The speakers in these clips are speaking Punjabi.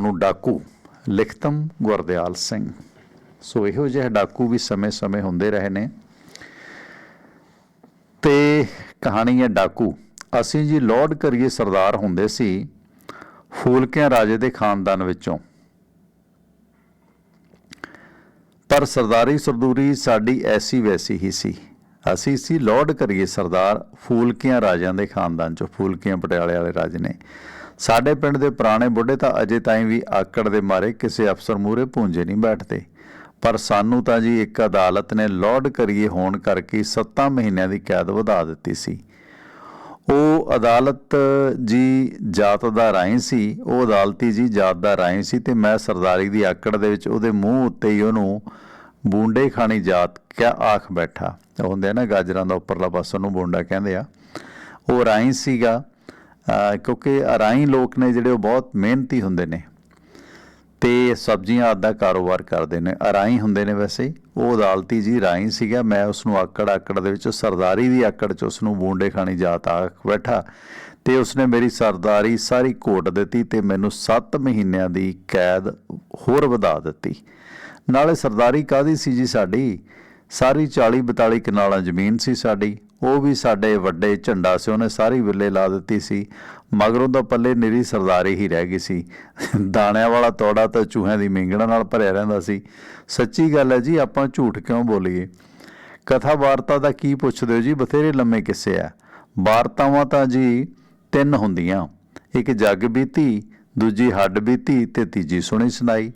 ਨੂੰ ਡਾਕੂ ਲਿਖਤਮ ਗੁਰਦਿਆਲ ਸਿੰਘ। ਸੋ ਇਹੋ ਜਿਹੇ ਡਾਕੂ ਵੀ ਸਮੇਂ-ਸਮੇਂ ਹੁੰਦੇ ਰਹੇ ਨੇ। ਤੇ ਕਹਾਣੀ ਹੈ ਡਾਕੂ। ਅਸੀਂ ਜੀ ਲੋਡ ਕਰੀਏ ਸਰਦਾਰ ਹੁੰਦੇ ਸੀ ਫੂਲਕਿਆਂ ਰਾਜੇ ਦੇ ਖਾਨਦਾਨ ਵਿੱਚੋਂ। ਪਰ ਸਰਦਾਰੀ ਸਰਦੂਰੀ ਸਾਡੀ ਐਸੀ ਵੈਸੀ ਹੀ ਸੀ। ਅਸੀਂ ਸੀ ਲੋਡ ਕਰੀਏ ਸਰਦਾਰ ਫੂਲਕਿਆਂ ਰਾਜਿਆਂ ਦੇ ਖਾਨਦਾਨ ਚੋਂ, ਫੂਲਕਿਆਂ ਪਟਿਆਲੇ ਵਾਲੇ ਰਾਜ ਨੇ। ਸਾਡੇ ਪਿੰਡ ਦੇ ਪੁਰਾਣੇ ਬੁੱਢੇ ਤਾਂ ਅਜੇ ਤਾਈਂ ਵੀ ਆਕੜ ਦੇ ਮਾਰੇ ਕਿਸੇ ਅਫਸਰ ਮੂਹਰੇ ਪੂੰਝੇ ਨਹੀਂ ਬੈਠਦੇ। ਪਰ ਸਾਨੂੰ ਤਾਂ ਜੀ ਇੱਕ ਅਦਾਲਤ ਨੇ ਲੋਡ ਕਰੀਏ ਹੋਣ ਕਰਕੇ 7 ਮਹੀਨਿਆਂ ਦੀ ਕੈਦ ਵਧਾ ਦਿੱਤੀ ਸੀ। ਉਹ ਅਦਾਲਤ ਜੀ ਜਾਤ ਦਾ ਰਾਈ ਸੀ, ਉਹ ਅਦਾਲਤੀ ਜੀ ਜਾਤ ਦਾ ਰਾਈ ਸੀ ਤੇ ਮੈਂ ਸਰਦਾਰੀ ਦੀ ਆਕੜ ਦੇ ਵਿੱਚ ਉਹਦੇ ਮੂੰਹ ਉੱਤੇ ਹੀ ਉਹਨੂੰ ਬੂੰਡੇ ਖਾਣੀ ਜਾਤ ਕਿਆ ਆਖ ਬੈਠਾ। ਉਹ ਹੁੰਦੇ ਆ ਨਾ ਗਾਜਰਾਂ ਦਾ ਉੱਪਰਲਾ ਪਾਸਾ ਨੂੰ ਬੂੰਡਾ ਕਹਿੰਦੇ ਆ। ਉਹ ਰਾਈ ਸੀਗਾ। ਕਿਉਂਕਿ ਅਰਾਈ ਲੋਕ ਨੇ ਜਿਹੜੇ ਉਹ ਬਹੁਤ ਮਿਹਨਤੀ ਹੁੰਦੇ ਨੇ ਤੇ ਸਬਜ਼ੀਆਂ ਆਦਿ ਦਾ ਕਾਰੋਬਾਰ ਕਰਦੇ ਨੇ। ਅਰਾਈ ਹੁੰਦੇ ਨੇ ਵੈਸੇ। ਉਹ ਅਦਾਲਤੀ ਜੀ ਰਾਈ ਸੀਗਾ। ਮੈਂ ਉਸ ਨੂੰ ਆਕੜ ਆਕੜ ਦੇ ਵਿੱਚ ਸਰਦਾਰੀ ਦੀ ਆਕੜ ਚ ਉਸ ਨੂੰ ਬੂੰਡੇ ਖਾਣੀ ਜਾਤ ਆਖ ਬੈਠਾ ਤੇ ਉਸਨੇ ਮੇਰੀ ਸਰਦਾਰੀ ਸਾਰੀ ਘੋਟ ਦਿੱਤੀ ਤੇ ਮੈਨੂੰ 7 ਮਹੀਨਿਆਂ ਦੀ ਕੈਦ ਹੋਰ ਵਧਾ ਦਿੱਤੀ। ਨਾਲੇ ਸਰਦਾਰੀ ਕਾਦੀ ਸੀ ਜੀ ਸਾਡੀ? ਸਾਰੀ 40 42 ਕਨਾਲਾਂ ਜ਼ਮੀਨ ਸੀ ਸਾਡੀ। ਉਹ ਵੀ ਸਾਡੇ ਵੱਡੇ ਝੰਡਾ ਸੀ, ਉਹਨੇ ਸਾਰੀ ਵਿੱਲੇ ਲਾ ਦਿੱਤੀ ਸੀ। ਮਗਰੋਂ ਦਾ ਪੱਲੇ ਨਿਰੀ ਸਰਦਾਰੀ ਹੀ ਰਹਿ ਗਈ ਸੀ। ਦਾਣਿਆਂ ਵਾਲਾ ਤੋੜਾ ਤਾਂ ਚੂਹਿਆਂ ਦੀ ਮਿੰਗਣਾ ਨਾਲ ਭਰਿਆ ਰਹਿੰਦਾ ਸੀ। ਸੱਚੀ ਗੱਲ ਹੈ ਜੀ, ਆਪਾਂ ਝੂਠ ਕਿਉਂ ਬੋਲੀਏ? ਕਥਾ ਵਾਰਤਾ ਦਾ ਕੀ ਪੁੱਛਦੇ ਹੋ ਜੀ? ਬਥੇਰੇ ਲੰਮੇ ਕਿੱਸੇ ਆ। ਵਾਰਤਾਵਾਂ ਤਾਂ ਜੀ ਤਿੰਨ ਹੁੰਦੀਆਂ। ਇੱਕ ਜੱਗ ਬੀਤੀ, ਦੂਜੀ ਹੱਡ ਬੀਤੀ ਤੇ ਤੀਜੀ ਸੁਣੀ ਸੁਣਾਈ।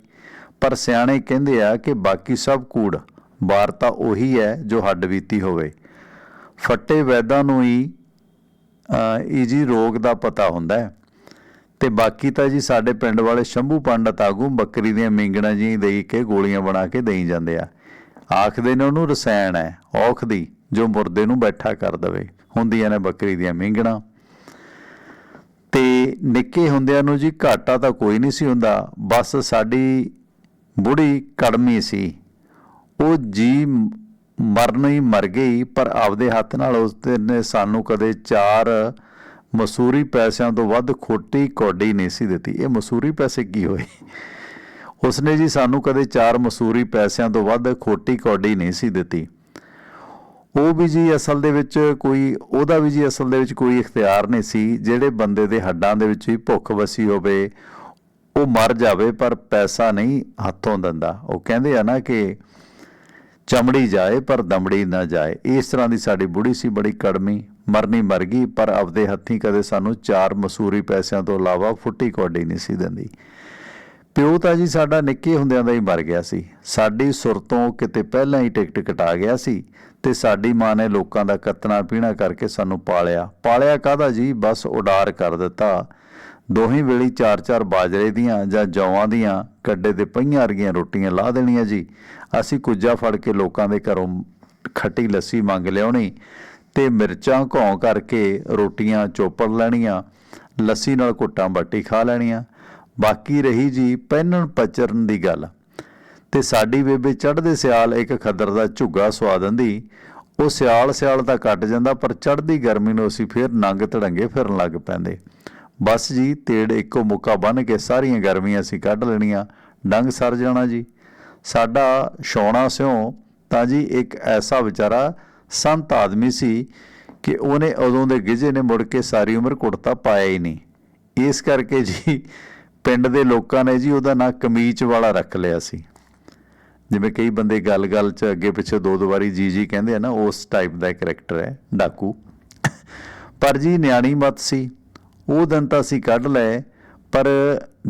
ਪਰ ਸਿਆਣੇ ਕਹਿੰਦੇ ਆ ਕਿ ਬਾਕੀ ਸਭ ਕੂੜ, ਵਾਰਤਾ ਉਹੀ ਹੈ ਜੋ ਹੱਡ ਬੀਤੀ ਹੋਵੇ। ਫੱਟੇ ਵੈਦਾਂ ਨੂੰ ਹੀ ਅਹ, ਜੀ ਰੋਗ ਦਾ ਪਤਾ ਹੁੰਦਾ ਹੈ। ਤੇ ਬਾਕੀ ਤਾਂ ਜੀ ਸਾਡੇ ਪਿੰਡ ਵਾਲੇ ਸ਼ੰਭੂ ਪੰਡਤ ਆਗੂ ਬੱਕਰੀ ਦੀਆਂ ਮਿੰਗਣਾ ਜੀ ਦੇਈ ਕੇ ਗੋਲੀਆਂ ਬਣਾ ਕੇ ਦੇਈ ਜਾਂਦੇ ਆ। ਆਖਦੇ ਨੇ ਉਹਨੂੰ ਰਸਾਇਣ ਹੈ ਔਖ ਦੀ ਜੋ ਮੁਰਦੇ ਨੂੰ ਬੈਠਾ ਕਰ ਦਵੇ। ਹੁੰਦੀਆਂ ਨੇ ਬੱਕਰੀ ਦੀਆਂ ਮਿੰਗਣਾ। ਤੇ ਨਿੱਕੇ ਹੁੰਦਿਆਂ ਨੂੰ ਜੀ ਘਾਟਾ ਤਾਂ ਕੋਈ ਨਹੀਂ ਸੀ ਹੁੰਦਾ ਬਸ ਸਾਡੀ ਬੁੜੀ ਕੜਮੀ ਸੀ। ਉਹ ਜੀ ਮਰਨ ਹੀ ਮਰ ਗਈ, ਪਰ ਆਪਦੇ ਹੱਥ ਨਾਲ ਉਸ ਨੇ ਸਾਨੂੰ ਕਦੇ ਚਾਰ ਮਸੂਰੀ ਪੈਸਿਆਂ ਤੋਂ ਵੱਧ ਖੋਟੀ ਕੌਡੀ ਨਹੀਂ ਸੀ ਦਿੱਤੀ। ਇਹ ਮਸੂਰੀ ਪੈਸੇ ਕੀ ਹੋਏ? ਉਸਨੇ ਜੀ ਸਾਨੂੰ ਕਦੇ ਚਾਰ ਮਸੂਰੀ ਪੈਸਿਆਂ ਤੋਂ ਵੱਧ ਖੋਟੀ ਕੌਡੀ ਨਹੀਂ ਸੀ ਦਿੱਤੀ। ਉਹ ਵੀ ਜੀ ਅਸਲ ਦੇ ਵਿੱਚ ਕੋਈ, ਉਹਦਾ ਵੀ ਜੀ ਅਸਲ ਦੇ ਵਿੱਚ ਕੋਈ ਇਖਤਿਆਰ ਨਹੀਂ ਸੀ, ਜਿਹੜੇ ਬੰਦੇ ਦੇ ਹੱਡਾਂ ਦੇ ਵਿੱਚ ਹੀ ਭੁੱਖ ਵਸੀ ਹੋਵੇ, ਉਹ ਮਰ ਜਾਵੇ ਪਰ ਪੈਸਾ ਨਹੀਂ ਹੱਥੋਂ ਦਿੰਦਾ। ਉਹ ਕਹਿੰਦੇ ਆ ਨਾ ਕਿ ਚਮੜੀ ਜਾਏ ਪਰ ਦਮੜੀ ਨਾ ਜਾਏ। ਇਸ ਤਰ੍ਹਾਂ ਦੀ ਸਾਡੀ ਬੁੜੀ ਸੀ, ਬੜੀ ਕੜਮੀ, ਮਰਨੀ ਮਰ ਗਈ, ਪਰ ਆਪਦੇ ਹੱਥੀਂ ਕਦੇ ਸਾਨੂੰ ਚਾਰ ਮਸੂਰੀ ਪੈਸਿਆਂ ਤੋਂ ਇਲਾਵਾ ਫੁੱਟੀ ਕੌਡੀ ਨਹੀਂ ਸੀ ਦਿੰਦੀ। ਪਿਓ ਤਾਂ ਜੀ ਸਾਡਾ ਨਿੱਕੇ ਹੁੰਦਿਆਂ ਦਾ ਹੀ ਮਰ ਗਿਆ ਸੀ। ਸਾਡੀ ਸੁਰ ਤੋਂ ਕਿਤੇ ਪਹਿਲਾਂ ਹੀ ਟਿਕਟ ਕਟਾ ਗਿਆ ਸੀ ਤੇ ਸਾਡੀ ਮਾਂ ਨੇ ਲੋਕਾਂ ਦਾ ਕੱਤਣਾ ਪੀਣਾ ਕਰਕੇ ਸਾਨੂੰ ਪਾਲਿਆ। ਪਾਲਿਆ ਕਾਹਦਾ ਜੀ? ਬਸ ਉਡਾਰ ਕਰ ਦਿੱਤਾ। ਦੋਹੇ ਵੇਲੇ ਚਾਰ ਚਾਰ ਬਾਜਰੇ ਦੀਆਂ ਜਾਂ ਜੌਆਂ ਦੀਆਂ ਕੱਡੇ ਦੇ ਪਈਆਂ ਵਰਗੀਆਂ ਰੋਟੀਆਂ ਲਾ ਦੇਣੀਆਂ ਜੀ। ਅਸੀਂ ਕੁੱਜਾ ਫੜ ਕੇ ਲੋਕਾਂ ਦੇ ਘਰੋਂ ਖੱਟੀ ਲੱਸੀ ਮੰਗ ਲਿਆਉਣੀ ਤੇ ਮਿਰਚਾਂ ਘੋਂ ਕਰਕੇ ਰੋਟੀਆਂ ਚੋਪੜ ਲੈਣੀਆਂ, ਲੱਸੀ ਨਾਲ ਘੁੱਟਾਂ ਬੱਟੀ ਖਾ ਲੈਣੀਆਂ। ਬਾਕੀ ਰਹੀ ਜੀ ਪਹਿਨਣ ਪਚਰਨ ਦੀ ਗੱਲ। ਤੇ ਸਾਡੀ ਬੇਬੇ ਚੜ੍ਹਦੇ ਸਿਆਲ ਇੱਕ ਖੱਦਰ ਦਾ ਝੁੱਗਾ ਸਵਾ ਦਿੰਦੀ। ਉਹ ਸਿਆਲ ਸਿਆਲ ਤਾਂ ਕੱਟ ਜਾਂਦਾ ਪਰ ਚੜ੍ਹਦੀ ਗਰਮੀ ਨੂੰ ਅਸੀਂ ਫੇਰ ਨੰਗ ਤੜੰਗੇ ਫਿਰਨ ਲੱਗ ਪੈਂਦੇ। ਬਸ ਜੀ, ਤੇੜ ਇੱਕੋ ਮੁੱਕਾ ਬੰਨ ਕੇ ਸਾਰੀਆਂ ਗਰਮੀਆਂ ਅਸੀਂ ਕੱਢ ਲੈਣੀਆਂ। ਡੰਗ ਸਰ ਜਾਣਾ ਜੀ। ਸਾਡਾ ਸ਼ੌਣਾ ਸਿਉ ਤਾਂ ਜੀ ਇੱਕ ਐਸਾ ਵਿਚਾਰਾ ਸੰਤ ਆਦਮੀ ਸੀ ਕਿ ਉਹਨੇ ਉਦੋਂ ਦੇ ਗਿਜੇ ਨੇ ਮੁੜ ਕੇ ਸਾਰੀ ਉਮਰ ਕੁੜਤਾ ਪਾਇਆ ਹੀ ਨਹੀਂ। ਇਸ ਕਰਕੇ ਜੀ ਪਿੰਡ ਦੇ ਲੋਕਾਂ ਨੇ ਜੀ ਉਹਦਾ ਨਾਂ ਕਮੀਚ ਵਾਲਾ ਰੱਖ ਲਿਆ ਸੀ। ਜਿਵੇਂ ਕਈ ਬੰਦੇ ਗੱਲ-ਗੱਲ 'ਚ ਅੱਗੇ ਪਿੱਛੇ ਦੋ ਦੋ ਵਾਰੀ ਜੀ ਜੀ ਕਹਿੰਦੇ ਆ ਨਾ, ਉਸ ਟਾਈਪ ਦਾ ਕਰੈਕਟਰ ਹੈ, ਡਾਕੂ। ਪਰ ਜੀ ਨਿਆਣੀ ਮਤ ਸੀ। ਉਹ ਦਿਨ ਤਾਂ ਅਸੀਂ ਕੱਢ ਲਏ, ਪਰ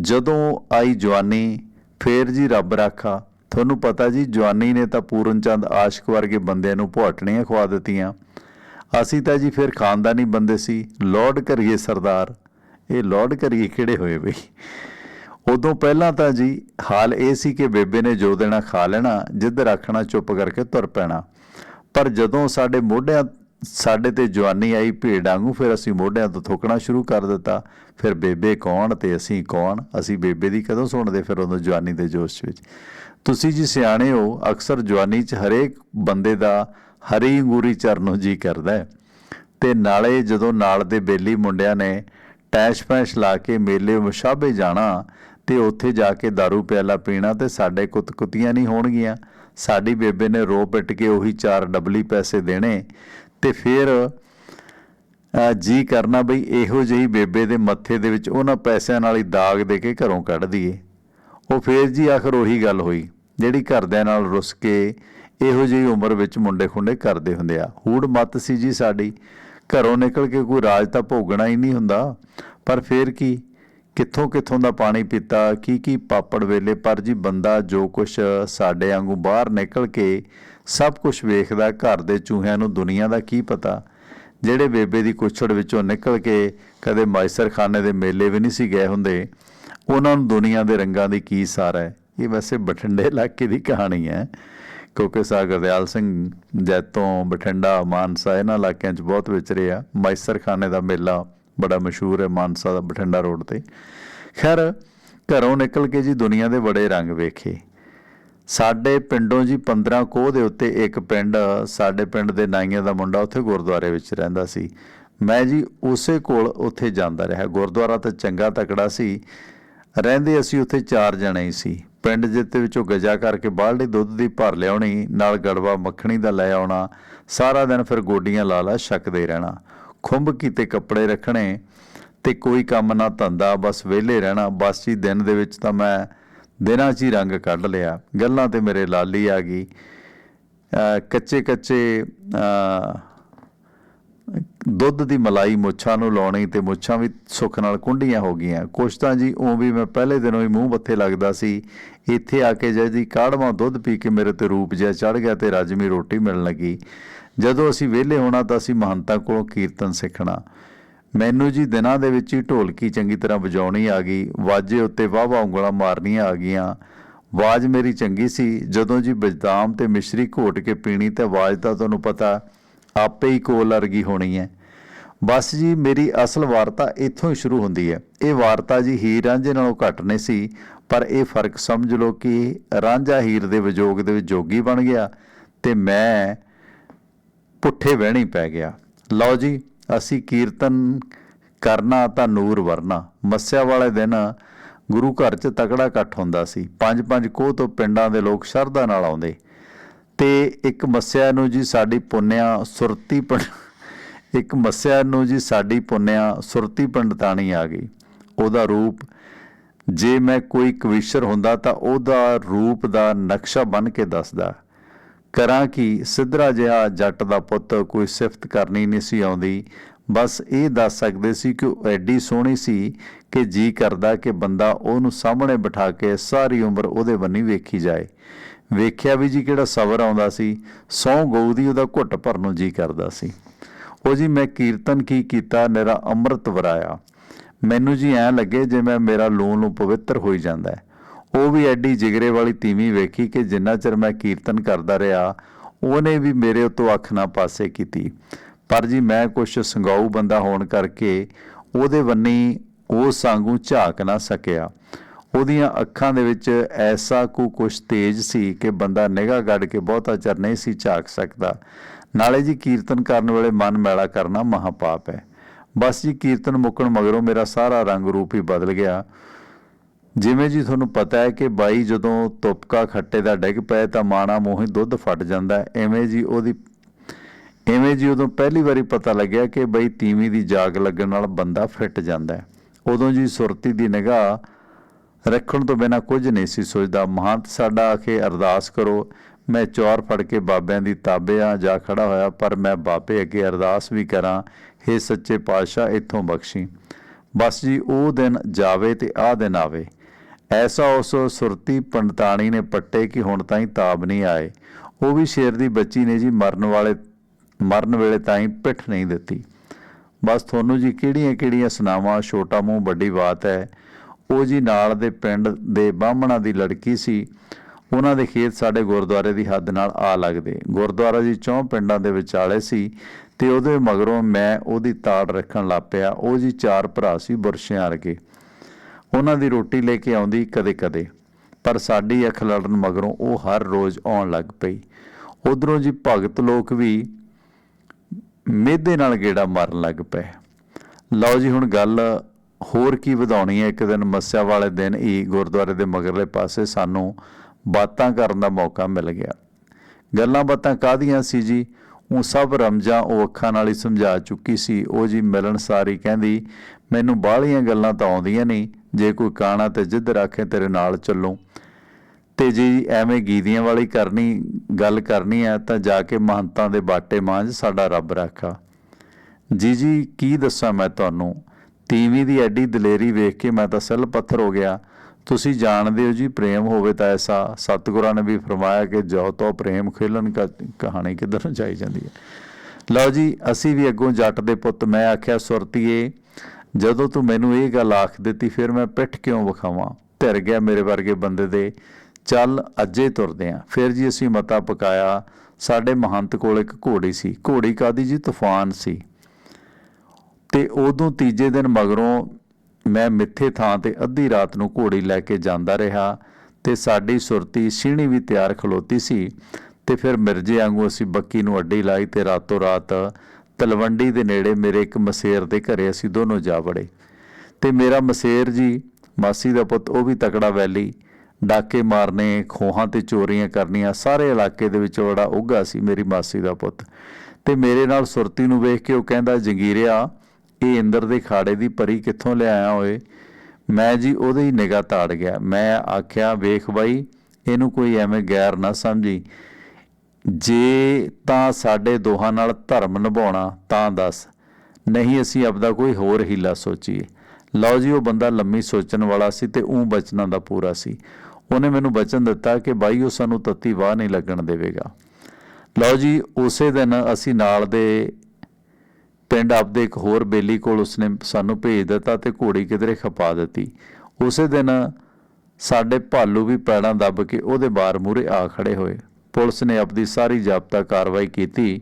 ਜਦੋਂ ਆਈ ਜਵਾਨੀ, ਫੇਰ ਜੀ ਰੱਬ ਰਾਖਾ। ਤੁਹਾਨੂੰ ਪਤਾ ਜੀ, ਜਵਾਨੀ ਨੇ ਤਾਂ ਪੂਰਨ ਚੰਦ ਆਸ਼ਕ ਵਰਗੇ ਬੰਦਿਆਂ ਨੂੰ ਭੁਆਟਣੀਆਂ ਖਵਾ ਦਿੱਤੀਆਂ। ਅਸੀਂ ਤਾਂ ਜੀ ਫਿਰ ਖਾਨਦਾਨੀ ਬੰਦੇ ਸੀ ਲੋਡ ਕਰੀਏ ਸਰਦਾਰ। ਇਹ ਲੋਡ ਕਰੀਏ ਕਿਹੜੇ ਹੋਏ ਬਈ? ਉਦੋਂ ਪਹਿਲਾਂ ਤਾਂ ਜੀ, ਹਾਲ ਇਹ ਸੀ ਕਿ ਬੇਬੇ ਨੇ ਜੋ ਦੇਣਾ ਖਾ ਲੈਣਾ, ਜਿੱਦ ਰੱਖਣਾ ਚੁੱਪ ਕਰਕੇ ਤੁਰ ਪੈਣਾ। ਪਰ ਜਦੋਂ ਸਾਡੇ ਮੋਢਿਆਂ ਸਾਡੇ ਤੇ ਜਵਾਨੀ ਆਈ ਭੇਡ ਵਾਂਗੂ ਫਿਰ ਅਸੀਂ ਮੋਢਿਆਂ ਤੋਂ ਥੁੱਕਣਾ ਸ਼ੁਰੂ ਕਰ ਦਿੱਤਾ। ਫਿਰ ਬੇਬੇ ਕੌਣ ਤੇ ਅਸੀਂ ਕੌਣ? ਅਸੀਂ ਬੇਬੇ ਦੀ ਕਦੋਂ ਸੁਣਦੇ ਫਿਰ ਉਦੋਂ ਜਵਾਨੀ ਦੇ ਜੋਸ਼ ਵਿੱਚ? ਤੁਸੀਂ ਜੀ ਸਿਆਣੇ ਹੋ, ਅਕਸਰ ਜਵਾਨੀ 'ਚ ਹਰੇਕ ਬੰਦੇ ਦਾ ਹਰੀ ਅੰਗੂਰੀ ਚਰਨੋਂ ਜੀ ਕਰਦਾ ਹੈ। ਤੇ ਨਾਲੇ ਜਦੋਂ ਨਾਲ ਦੇ ਬੇਲੀ ਮੁੰਡਿਆਂ ਨੇ ਟੈਸ਼ ਪੈਸ਼ ਲਾ ਕੇ ਮੇਲੇ ਮੁਸ਼ਾਬੇ ਜਾਣਾ, ਤੇ ਉੱਥੇ ਜਾ ਕੇ दारू ਪਿਆਲਾ ਪੀਣਾ, ਤੇ ਸਾਡੇ ਕੁੱਤਕੁੱਤੀਆਂ ਨਹੀਂ ਹੋਣਗੀਆਂ। ਸਾਡੀ ਬੇਬੇ ਨੇ ਰੋ ਪਿੱਟ ਕੇ ਉਹੀ ਚਾਰ ਡਬਲੀ ਪੈਸੇ ਦੇਣੇ। ਤੇ ਫਿਰ ਅਹ ਜੀ ਕਰਨਾ ਬਈ ਇਹੋ ਜਿਹੀ ਬੇਬੇ ਦੇ ਮੱਥੇ ਦੇ ਵਿੱਚ ਉਹਨਾਂ ਪੈਸਿਆਂ ਨਾਲ ਹੀ ਦਾਗ ਦੇ ਕੇ ਘਰੋਂ ਕੱਢ ਦਈਏ। ਉਹ ਫੇਰ ਜੀ ਆਖਰ ਉਹੀ ਗੱਲ ਹੋਈ, ਜਿਹੜੀ ਘਰਦਿਆਂ ਨਾਲ ਰੁੱਸ ਕੇ ਇਹੋ ਜਿਹੀ ਉਮਰ ਵਿੱਚ ਮੁੰਡੇ ਖੁੰਡੇ ਕਰਦੇ ਹੁੰਦੇ ਆ। ਹੂੜ ਮੱਤ ਸੀ ਜੀ ਸਾਡੀ, ਘਰੋਂ ਨਿਕਲ ਕੇ ਕੋਈ ਰਾਜ ਤਾਂ ਭੋਗਣਾ ਹੀ ਨਹੀਂ ਹੁੰਦਾ। ਪਰ ਫੇਰ ਕੀ, ਕਿੱਥੋਂ ਕਿੱਥੋਂ ਦਾ ਪਾਣੀ ਪੀਤਾ ਕੀ ਕੀ ਪਾਪੜ ਵੇਲੇ, ਪਰ ਜੀ ਬੰਦਾ ਜੋ ਕੁਛ ਸਾਡੇ ਵਾਂਗੂ ਬਾਹਰ ਨਿਕਲ ਕੇ ਸਭ ਕੁਝ ਵੇਖਦਾ, ਘਰ ਦੇ ਚੂਹਿਆਂ ਨੂੰ ਦੁਨੀਆ ਦਾ ਕੀ ਪਤਾ? ਜਿਹੜੇ ਬੇਬੇ ਦੀ ਕੁਛੜ ਵਿੱਚੋਂ ਨਿਕਲ ਕੇ ਕਦੇ ਮਾਇਸਰਖਾਨੇ ਦੇ ਮੇਲੇ ਵੀ ਨਹੀਂ ਸੀ ਗਏ ਹੁੰਦੇ, ਉਹਨਾਂ ਨੂੰ ਦੁਨੀਆ ਦੇ ਰੰਗਾਂ ਦੀ ਕੀ ਸਾਰ ਹੈ? ਇਹ ਵੈਸੇ ਬਠਿੰਡੇ ਇਲਾਕੇ ਦੀ ਕਹਾਣੀ ਹੈ। ਕਿਉਂਕਿ ਸਾਗਰ ਦਿਆਲ ਸਿੰਘ ਜੈਤੋਂ ਬਠਿੰਡਾ, ਮਾਨਸਾ, ਇਹਨਾਂ ਇਲਾਕਿਆਂ 'ਚ ਬਹੁਤ ਵਿਚਰੇ ਆ। ਮਾਇਸਰਖਾਨੇ ਦਾ ਮੇਲਾ ਬੜਾ ਮਸ਼ਹੂਰ ਹੈ ਮਾਨਸਾ ਦਾ ਬਠਿੰਡਾ ਰੋਡ ਤੇ। ਖੈਰ, ਘਰੋਂ ਨਿਕਲ ਕੇ ਜੀ ਦੁਨੀਆ ਦੇ ਬੜੇ ਰੰਗ ਵੇਖੇ। ਸਾਡੇ ਪਿੰਡੋਂ ਜੀ 15 ਕੋਹ ਦੇ ਉੱਤੇ ਇੱਕ ਪਿੰਡ, ਸਾਡੇ ਪਿੰਡ ਦੇ ਨਾਈਆਂ ਦਾ ਮੁੰਡਾ ਉੱਥੇ ਗੁਰਦੁਆਰੇ ਵਿੱਚ ਰਹਿੰਦਾ ਸੀ। ਮੈਂ ਜੀ ਉਸੇ ਕੋਲ ਉੱਥੇ ਜਾਂਦਾ ਰਿਹਾ। ਗੁਰਦੁਆਰਾ ਤਾਂ ਚੰਗਾ ਤਕੜਾ ਸੀ। ਰਹਿੰਦੇ ਅਸੀਂ ਉੱਥੇ ਚਾਰ ਜਣੇ ਹੀ ਸੀ। ਪਿੰਡ ਜਿੱਤੇ ਵਿੱਚੋਂ ਗਜਾ ਕਰਕੇ ਬਾਲਟੀ ਦੁੱਧ ਦੀ ਭਰ ਲਿਆਉਣੀ, ਨਾਲ ਗੜਵਾ ਮੱਖਣੀ ਦਾ ਲੈ ਆਉਣਾ, ਸਾਰਾ ਦਿਨ ਫਿਰ ਗੋਡੀਆਂ ਲਾ ਲਾ ਛਕਦੇ ਰਹਿਣਾ। ਖੁੰਭ ਕੀਤੇ ਕੱਪੜੇ ਰੱਖਣੇ ਤੇ ਕੋਈ ਕੰਮ ਨਾ ਧੰਦਾ, ਬਸ ਵਿਹਲੇ ਰਹਿਣਾ। ਬਸ ਜੀ ਦਿਨ ਦੇ ਵਿੱਚ ਤਾਂ ਮੈਂ ਦਿਨਾਂ 'ਚ ਹੀ ਰੰਗ ਕੱਢ ਲਿਆ। ਗੱਲਾਂ ਤੇ ਮੇਰੇ ਲਾਲੀ ਆ ਗਈ। ਕੱਚੇ ਕੱਚੇ ਦੁੱਧ ਦੀ ਮਲਾਈ ਮੁੱਛਾਂ ਨੂੰ ਲਾਉਣੀ ਤੇ ਮੁੱਛਾਂ ਵੀ ਸੁੱਖ ਨਾਲ ਕੁੰਡੀਆਂ ਹੋ ਗਈਆਂ। ਕੁਛ ਤਾਂ ਜੀ ਉਹ ਵੀ ਮੈਂ ਪਹਿਲੇ ਦਿਨੋਂ ਹੀ ਮੂੰਹ ਮੱਥੇ ਲੱਗਦਾ ਸੀ। ਇੱਥੇ ਆ ਕੇ ਜੈ ਜੀ ਕਾੜਵਾ ਦੁੱਧ ਪੀ ਕੇ ਮੇਰੇ ਤੇ ਰੂਪ ਜਿਹਾ ਚੜ ਗਿਆ ਤੇ ਰਾਜਮੀ ਰੋਟੀ ਮਿਲਣ ਲੱਗੀ। ਜਦੋਂ ਅਸੀਂ ਵਿਹਲੇ ਹੋਣਾ ਤਾਂ ਅਸੀਂ ਮਹੰਤਾਂ ਕੋਲੋਂ ਕੀਰਤਨ ਸਿੱਖਣਾ। ਮੈਨੂੰ ਜੀ ਦਿਨਾਂ ਦੇ ਵਿੱਚ ਹੀ ਢੋਲਕੀ ਚੰਗੀ ਤਰ੍ਹਾਂ ਵਜਾਉਣੀ ਆ ਗਈ, ਵਾਜੇ ਉੱਤੇ ਵਾਵਾ ਉਂਗਲਾਂ ਮਾਰਨੀਆਂ ਆ ਗਈਆਂ। ਆਵਾਜ਼ ਮੇਰੀ ਚੰਗੀ ਸੀ, ਜਦੋਂ ਜੀ ਬਦਾਮ ਤੇ ਮਿਸ਼ਰੀ ਘੋਟ ਕੇ ਪੀਣੀ ਤੇ ਆਵਾਜ਼ ਤਾਂ ਤੁਹਾਨੂੰ ਪਤਾ ਆਪੇ ਹੀ ਕੋਲ ਅਰਗੀ ਹੋਣੀ ਹੈ। ਬਸ ਜੀ ਮੇਰੀ ਅਸਲ ਵਾਰਤਾ ਇੱਥੋਂ ਹੀ ਸ਼ੁਰੂ ਹੁੰਦੀ ਹੈ। ਇਹ ਵਾਰਤਾ ਜੀ ਹੀਰ ਰਾਂਝੇ ਨਾਲੋਂ ਘੱਟ ਨਹੀਂ ਸੀ, ਪਰ ਇਹ ਫ਼ਰਕ ਸਮਝ ਲਓ ਕਿ ਰਾਂਝਾ ਹੀਰ ਦੇ ਵਿਜੋਗ ਦੇ ਵਿੱਚ ਜੋਗੀ ਬਣ ਗਿਆ ਤੇ ਮੈਂ ਪੁੱਠੇ ਵਹਿਣੀ ਪੈ ਗਿਆ। ਲਓ ਜੀ ਅਸੀਂ ਕੀਰਤਨ ਕਰਨਾ ਤਾਂ ਨੂਰ ਵਰਨਾ। ਮੱਸਿਆ ਵਾਲੇ ਦਿਨ ਗੁਰੂ ਘਰ 'ਚ ਤਕੜਾ ਇਕੱਠ ਹੁੰਦਾ ਸੀ। ਪੰਜ ਪੰਜ ਕੋਹ ਤੋਂ ਪਿੰਡਾਂ ਦੇ ਲੋਕ ਸ਼ਰਧਾ ਨਾਲ ਆਉਂਦੇ। ਤੇ ਇੱਕ ਮੱਸਿਆ ਨੂੰ ਜੀ ਸਾਡੀ ਪੁੰਨਿਆ ਸੁਰਤੀ ਪਿੰਡ ਇੱਕ ਮੱਸਿਆ ਨੂੰ ਜੀ ਸਾਡੀ ਪੁੰਨਿਆ ਸੁਰਤੀ ਪੰਡਤਾਣੀ ਆ ਗਈ। ਉਹਦਾ ਰੂਪ, ਜੇ ਮੈਂ ਕੋਈ ਕਵੀਸ਼ਰ ਹੁੰਦਾ ਤਾਂ ਉਹਦਾ ਰੂਪ ਦਾ ਨਕਸ਼ਾ ਬਣ ਕੇ ਦੱਸਦਾ। ਕਰਾਂ ਕਿ ਸਿੱਧਰਾ ਜਿਹਾ ਜੱਟ ਦਾ ਪੁੱਤ ਕੋਈ ਸਿਫਤ ਕਰਨੀ ਨਹੀਂ ਸੀ ਆਉਂਦੀ। ਬਸ ਇਹ ਦੱਸ ਸਕਦੇ ਸੀ ਕਿ ਉਹ ਐਡੀ ਸੋਹਣੀ ਸੀ ਕਿ ਜੀ ਕਰਦਾ ਕਿ ਬੰਦਾ ਉਹਨੂੰ ਸਾਹਮਣੇ ਬਿਠਾ ਕੇ ਸਾਰੀ ਉਮਰ ਉਹਦੇ ਬੰਨੀ ਵੇਖੀ ਜਾਏ। ਵੇਖਿਆ ਵੀ ਜੀ ਕਿਹੜਾ ਸਬਰ ਆਉਂਦਾ ਸੀ। ਸੌ ਗਊ ਦੀ ਉਹਦਾ ਘੁੱਟ ਭਰਨ ਨੂੰ ਜੀ ਕਰਦਾ ਸੀ। ਉਹ ਜੀ ਮੈਂ ਕੀਰਤਨ ਕੀ ਕੀਤਾ, ਮੇਰਾ ਅੰਮ੍ਰਿਤ ਵਰਾਇਆ। ਮੈਨੂੰ ਜੀ ਐਂ ਲੱਗੇ ਜਿਵੇਂ ਮੇਰਾ ਲੂਣ ਨੂੰ ਪਵਿੱਤਰ ਹੋਈ ਜਾਂਦਾ ਹੈ। ਉਹ ਵੀ ਐਡੀ ਜਿਗਰੇ ਵਾਲੀ ਤੀਵੀਂ ਵੇਖੀ ਕਿ ਜਿੰਨਾ ਚਿਰ ਮੈਂ ਕੀਰਤਨ ਕਰਦਾ ਰਿਹਾ, ਉਹਨੇ ਵੀ ਮੇਰੇ ਉੱਤੋਂ ਅੱਖ ਨਾ ਪਾਸੇ ਕੀਤੀ। ਪਰ ਜੀ ਮੈਂ ਕੁਛ ਸੰਗਾਊ ਬੰਦਾ ਹੋਣ ਕਰਕੇ ਉਹਦੇ ਬੰਨੀ ਉਹ ਸੰਗੂ ਝਾਕ ਨਾ ਸਕਿਆ। ਉਹਦੀਆਂ ਅੱਖਾਂ ਦੇ ਵਿੱਚ ਐਸਾ ਕੋ ਕੁਛ ਤੇਜ ਸੀ ਕਿ ਬੰਦਾ ਨਿਗਾਹ ਗੱਡ ਕੇ ਬਹੁਤਾ ਚਿਰ ਨਹੀਂ ਸੀ ਝਾਕ ਸਕਦਾ। ਨਾਲੇ ਜੀ ਕੀਰਤਨ ਕਰਨ ਵੇਲੇ ਮਨ ਮੈਲਾ ਕਰਨਾ ਮਹਾਪਾਪ ਹੈ। ਬਸ ਜੀ ਕੀਰਤਨ ਮੁੱਕਣ ਮਗਰੋਂ ਮੇਰਾ ਸਾਰਾ ਰੰਗ ਰੂਪ ਹੀ ਬਦਲ ਗਿਆ। ਜਿਵੇਂ ਜੀ ਤੁਹਾਨੂੰ ਪਤਾ ਹੈ ਕਿ ਬਾਈ ਜਦੋਂ ਤੁਪਕਾ ਖੱਟੇ ਦਾ ਡਿੱਗ ਪਏ ਤਾਂ ਮਾਣਾ ਮੋਹੀ ਦੁੱਧ ਫਟ ਜਾਂਦਾ ਹੈ। ਐਵੇਂ ਜੀ ਉਹਦੀ, ਐਵੇਂ ਜੀ ਉਦੋਂ ਪਹਿਲੀ ਵਾਰੀ ਪਤਾ ਲੱਗਿਆ ਕਿ ਬਈ ਤੀਵੀਂ ਦੀ ਜਾਗ ਲੱਗਣ ਨਾਲ ਬੰਦਾ ਫਿੱਟ ਜਾਂਦਾ ਉਦੋਂ ਜੀ ਸੁਰਤੀ ਦੀ ਨਿਗਾਹ ਰੱਖਣ ਤੋਂ ਬਿਨਾ ਕੁਝ ਨਹੀਂ ਸੀ ਸੋਚਦਾ। ਮਹੰਤ ਸਾਡਾ ਆਖੇ, ਅਰਦਾਸ ਕਰੋ, ਮੈਂ ਚੌਰ ਫੜ ਕੇ ਬਾਬਿਆਂ ਦੀ ਤਾਬਿਆਂ ਆ ਜਾ ਖੜਾ ਹੋਇਆ, ਪਰ ਮੈਂ ਬਾਬੇ ਅੱਗੇ ਅਰਦਾਸ ਵੀ ਕਰਾਂ। हे ਸੱਚੇ ਪਾਤਸ਼ਾਹ, ਇੱਥੋਂ ਬਖਸ਼ੀ। ਬਸ ਜੀ, ਉਹ ਦਿਨ ਜਾਵੇ ਤੇ ਆਹ ਦਿਨ ਆਵੇ। ਐਸਾ ਉਸ ਸੁਰਤੀ ਪੰਡਤਾਣੀ ਨੇ ਪੱਟੇ ਕਿ ਹੁਣ ਤਾਈਂ ਤਾਬ ਨਹੀਂ ਆਏ। ਉਹ ਵੀ ਸ਼ੇਰ ਦੀ ਬੱਚੀ ਨੇ ਜੀ ਮਰਨ ਵਾਲੇ, ਮਰਨ ਵੇਲੇ ਤਾਈਂ ਪਿੱਠ ਨਹੀਂ ਦਿੱਤੀ। ਬਸ ਤੁਹਾਨੂੰ ਜੀ ਕਿਹੜੀਆਂ ਕਿਹੜੀਆਂ ਸੁਨਾਵਾਂ ਛੋਟਾ ਮੂੰਹ ਵੱਡੀ ਬਾਤ ਹੈ। ਉਹ ਜੀ ਨਾਲ ਦੇ ਪਿੰਡ ਦੇ ਬਾਹਮਣਾ ਦੀ ਲੜਕੀ ਸੀ। ਉਹਨਾਂ ਦੇ ਖੇਤ ਸਾਡੇ ਗੁਰਦੁਆਰੇ ਦੀ ਹੱਦ ਨਾਲ ਆ ਲੱਗਦੇ। ਗੁਰਦੁਆਰਾ ਜੀ ਚੌਂ ਪਿੰਡਾਂ ਦੇ ਵਿਚਾਲੇ ਸੀ ਤੇ ਉਹਦੇ ਮਗਰੋਂ ਮੈਂ ਉਹਦੀ ਤਾੜ ਰੱਖਣ ਲੱਗ ਪਿਆ। ਉਹ ਜੀ ਚਾਰ ਭਰਾ ਸੀ ਬੁਰਸ਼ਿਆਂ ਵਰਗੇ। ਉਹਨਾਂ ਦੀ ਰੋਟੀ ਲੈ ਕੇ ਆਉਂਦੀ ਕਦੇ-ਕਦੇ, ਪਰ ਸਾਡੀ ਅੱਖ ਲੜਨ ਮਗਰੋਂ ਉਹ ਹਰ ਰੋਜ਼ ਆਉਣ ਲੱਗ ਪਈ। ਉਧਰੋਂ ਜੀ ਭਗਤ ਲੋਕ ਵੀ ਮੇਦੇ ਨਾਲ ਗੇੜਾ ਮਾਰਨ ਲੱਗ ਪਏ। ਲਓ ਜੀ, ਹੁਣ ਗੱਲ ਹੋਰ ਕੀ ਵਧਾਉਣੀ ਹੈ। ਇੱਕ ਦਿਨ ਮੱਸਿਆ ਵਾਲੇ ਦਿਨ ਹੀ ਗੁਰਦੁਆਰੇ ਦੇ ਮਗਰਲੇ ਪਾਸੇ ਸਾਨੂੰ ਬਾਤਾਂ ਕਰਨ ਦਾ ਮੌਕਾ ਮਿਲ ਗਿਆ। ਗੱਲਾਂ ਬਾਤਾਂ ਕਾਹਦੀਆਂ ਸੀ ਜੀ? ਉਹ ਸਭ ਰਮਜਾਂ ਉਹ ਅੱਖਾਂ ਨਾਲ ਹੀ ਸਮਝਾ ਚੁੱਕੀ ਸੀ। ਉਹ ਜੀ ਮਿਲਣ ਸਾਰੀ ਕਹਿੰਦੀ, ਮੈਨੂੰ ਬਾਹਲੀਆਂ ਗੱਲਾਂ ਤਾਂ ਆਉਂਦੀਆਂ ਨਹੀਂ ਜੇ ਕੋਈ ਕਾਣਾ ਤੇ ਜਿੱਦ ਰੱਖੇ ਤੇਰੇ ਨਾਲ ਚੱਲੂੰ। ਤੇ ਜੀ ਐਵੇਂ ਗੀਦੀਆਂ ਵਾਲੀ ਕਰਨੀ, ਗੱਲ ਕਰਨੀ ਹੈ ਤਾਂ ਜਾ ਕੇ ਮਹੰਤਾਂ ਦੇ ਬਾਟੇ ਮਾਂਝ ਸਾਡਾ ਰੱਬ ਰਾਖਾ। ਜੀ ਜੀ, ਕੀ ਦੱਸਾਂ ਮੈਂ ਤੁਹਾਨੂੰ? ਤੀਵੀਂ ਦੀ ਐਡੀ ਦਲੇਰੀ ਵੇਖ ਕੇ ਮੈਂ ਤਾਂ ਸਿਲ ਪੱਥਰ ਹੋ ਗਿਆ। ਤੁਸੀਂ ਜਾਣਦੇ ਹੋ ਜੀ, ਪ੍ਰੇਮ ਹੋਵੇ ਤਾਂ ਐਸਾ। ਸਤਿਗੁਰਾਂ ਨੇ ਵੀ ਫਰਮਾਇਆ ਕਿ ਜੋ ਤੋ ਪ੍ਰੇਮ ਖੇਲਣ ਕਾ ਕਹਾਣੀ ਕਿੱਧਰ ਨੂੰ ਜਾਈ ਜਾਂਦੀ ਹੈ। ਲਓ ਜੀ, ਅਸੀਂ ਵੀ ਅੱਗੋਂ ਜੱਟ ਦੇ ਪੁੱਤ, ਮੈਂ ਆਖਿਆ, ਸੁਰਤੀਏ ਜਦੋਂ ਤੂੰ ਮੈਨੂੰ ਇਹ ਗੱਲ ਆਖ ਦਿੱਤੀ, ਫਿਰ ਮੈਂ ਪਿੱਠ ਕਿਉਂ ਵਿਖਾਵਾਂ? ਧਿਰ ਗਿਆ ਮੇਰੇ ਵਰਗੇ ਬੰਦੇ ਦੇ। ਚੱਲ, ਅੱਜੇ ਤੁਰਦੇ ਆਂ। ਫਿਰ ਜੀ ਅਸੀਂ ਮਤਾ ਪਕਾਇਆ। ਸਾਡੇ ਮਹੰਤ ਕੋਲ ਇੱਕ ਘੋੜੀ ਸੀ। ਘੋੜੀ ਕਾਦੀ ਜੀ? ਤੂਫਾਨ ਸੀ। ਤੇ ਉਦੋਂ ਤੀਜੇ ਦਿਨ ਮਗਰੋਂ ਮੈਂ ਮਿੱਥੇ ਥਾਂ ਤੇ ਅੱਧੀ ਰਾਤ ਨੂੰ ਘੋੜੀ ਲੈ ਕੇ ਜਾਂਦਾ ਰਿਹਾ ਤੇ ਸਾਡੀ ਸੁਰਤੀ ਸੀਣੀ ਵੀ ਤਿਆਰ ਖਲੋਤੀ ਸੀ। ਤੇ ਫਿਰ ਮਿਰਜੇ ਵਾਂਗੂ ਅਸੀਂ ਬੱਕੀ ਨੂੰ ਅੱਡੀ ਲਾਈ ਤੇ ਰਾਤੋਂ ਰਾਤ ਤਲਵੰਡੀ ਦੇ ਨੇੜੇ ਮੇਰੇ ਇੱਕ ਮਸੇਰ ਦੇ ਘਰੇ ਅਸੀਂ ਦੋਨੋਂ ਜਾ ਵੜੇ। ਤੇ ਮੇਰਾ ਮਸੇਰ ਜੀ, ਮਾਸੀ ਦਾ ਪੁੱਤ, ਉਹ ਵੀ ਤਕੜਾ ਵੈਲੀ, ਡਾਕੇ ਮਾਰਨੇ, ਖੋਹਾਂ ਤੇ ਚੋਰੀਆਂ ਕਰਨੀਆਂ, ਸਾਰੇ ਇਲਾਕੇ ਦੇ ਵਿੱਚ ਬੜਾ ਉੱਗਾ ਸੀ ਮੇਰੀ ਮਾਸੀ ਦਾ ਪੁੱਤ। ਤੇ ਮੇਰੇ ਨਾਲ ਸੁਰਤੀ ਨੂੰ ਵੇਖ ਕੇ ਉਹ ਕਹਿੰਦਾ, ਜੰਗੀਰਿਆ, ਇਹ ਇੰਦਰ ਦੇ ਖਾੜੇ ਦੀ ਪਰੀ ਕਿੱਥੋਂ ਲਿਆਇਆ ਓਏ? ਮੈਂ ਜੀ ਉਹਦੇ ਹੀ ਨਿਗਾਹ ਤਾੜ ਗਿਆ। ਮੈਂ ਆਖਿਆ, ਵੇਖ ਬਾਈ, ਇਹਨੂੰ ਕੋਈ ਐਵੇਂ ਗੈਰ ਨਾ ਸਮਝੀ। ਜੇ ਤਾਂ ਸਾਡੇ ਦੋਹਾਂ ਨਾਲ ਧਰਮ ਨਿਭਾਉਣਾ ਤਾਂ ਦੱਸ। ਨਹੀਂ ਅਸੀਂ ਆਪਦਾ ਕੋਈ ਹੋਰ ਹੀਲਾ ਸੋਚੀਏ। ਲਓ ਜੀ, ਉਹ ਬੰਦਾ ਲੰਮੀ ਸੋਚਣ ਵਾਲਾ ਸੀ ਤੇ ਉਹ ਬਚਨਾਂ ਦਾ ਪੂਰਾ ਸੀ। ਉਹਨੇ ਮੈਨੂੰ ਬਚਨ ਦਿੱਤਾ ਕਿ ਬਾਈ, ਉਹ ਸਾਨੂੰ ਤੱਤੀ ਵਾਹ ਨਹੀਂ ਲੱਗਣ ਦੇਵੇਗਾ। ਲਓ ਜੀ, ਉਸੇ ਦਿਨ ਅਸੀਂ ਨਾਲ ਦੇ ਪਿੰਡ ਆਪਦੇ ਇੱਕ ਹੋਰ ਬੇਲੀ ਕੋਲ ਉਸਨੇ ਸਾਨੂੰ ਭੇਜ ਦਿੱਤਾ ਤੇ ਘੋੜੀ ਕਿਧਰੇ ਖਪਾ ਦਿੱਤੀ। ਉਸੇ ਦਿਨ ਸਾਡੇ ਭਾਲੂ ਵੀ ਪੈੜਾਂ ਦੱਬ ਕੇ ਉਹਦੇ ਬਾਰ ਮੂਰੇ ਆ ਖੜੇ ਹੋਏ। ਪੁਲਿਸ ਨੇ ਆਪਦੀ ਸਾਰੀ ਜ਼ਾਬਤਾ ਕਾਰਵਾਈ ਕੀਤੀ।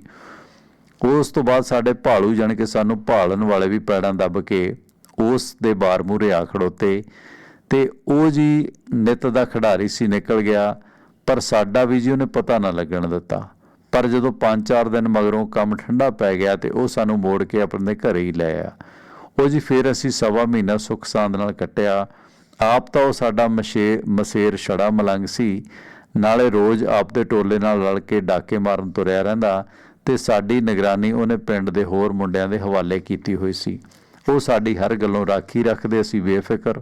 ਉਸ ਤੋਂ ਬਾਅਦ ਸਾਡੇ ਭਾਲੂ ਜਾਣ ਕੇ ਸਾਨੂੰ ਭਾਲਣ ਵਾਲੇ ਵੀ ਪੈੜਾਂ ਦੱਬ ਕੇ ਉਸ ਦੇ ਬਾਰ ਮੂਰੇ ਆ ਖੜੋਤੇ। ਤੇ ਉਹ ਜੀ ਨਿਤ ਦਾ ਖਿਡਾਰੀ ਸੀ, ਨਿਕਲ ਗਿਆ। ਪਰ ਸਾਡਾ ਵੀ ਜੀ ਉਹਨੇ ਪਤਾ ਨਾ ਲੱਗਣ ਦਿੱਤਾ। ਪਰ ਜਦੋਂ 5-4 ਦਿਨ ਮਗਰੋਂ ਕੰਮ ਠੰਡਾ ਪੈ ਗਿਆ ਤੇ ਉਹ ਸਾਨੂੰ ਮੋੜ ਕੇ ਆਪਣੇ ਘਰੇ ਹੀ ਲੈ ਆ ਉਹ ਜੀ ਫਿਰ ਅਸੀਂ ਸਵਾ ਮਹੀਨਾ ਸੁੱਖ ਸਾਂਦ ਨਾਲ ਕੱਟਿਆ। ਆਪ ਤਾਂ ਉਹ ਸਾਡਾ ਮਸ਼ੇ, ਮਸੇਰ ਛੜਾ ਮਲੰਗ ਸੀ। ਨਾਲੇ ਰੋਜ਼ ਆਪਦੇ ਟੋਲੇ ਨਾਲ ਰਲ ਕੇ ਡਾਕੇ ਮਾਰਨ ਤੁਰਿਆ ਰਹਿੰਦਾ ਤੇ ਸਾਡੀ ਨਿਗਰਾਨੀ ਉਹਨੇ ਪਿੰਡ ਦੇ ਹੋਰ ਮੁੰਡਿਆਂ ਦੇ ਹਵਾਲੇ ਕੀਤੀ ਹੋਈ ਸੀ। ਉਹ ਸਾਡੀ ਹਰ ਗੱਲੋਂ ਰਾਖੀ ਰੱਖਦੇ ਸੀ, ਬੇਫਿਕਰ।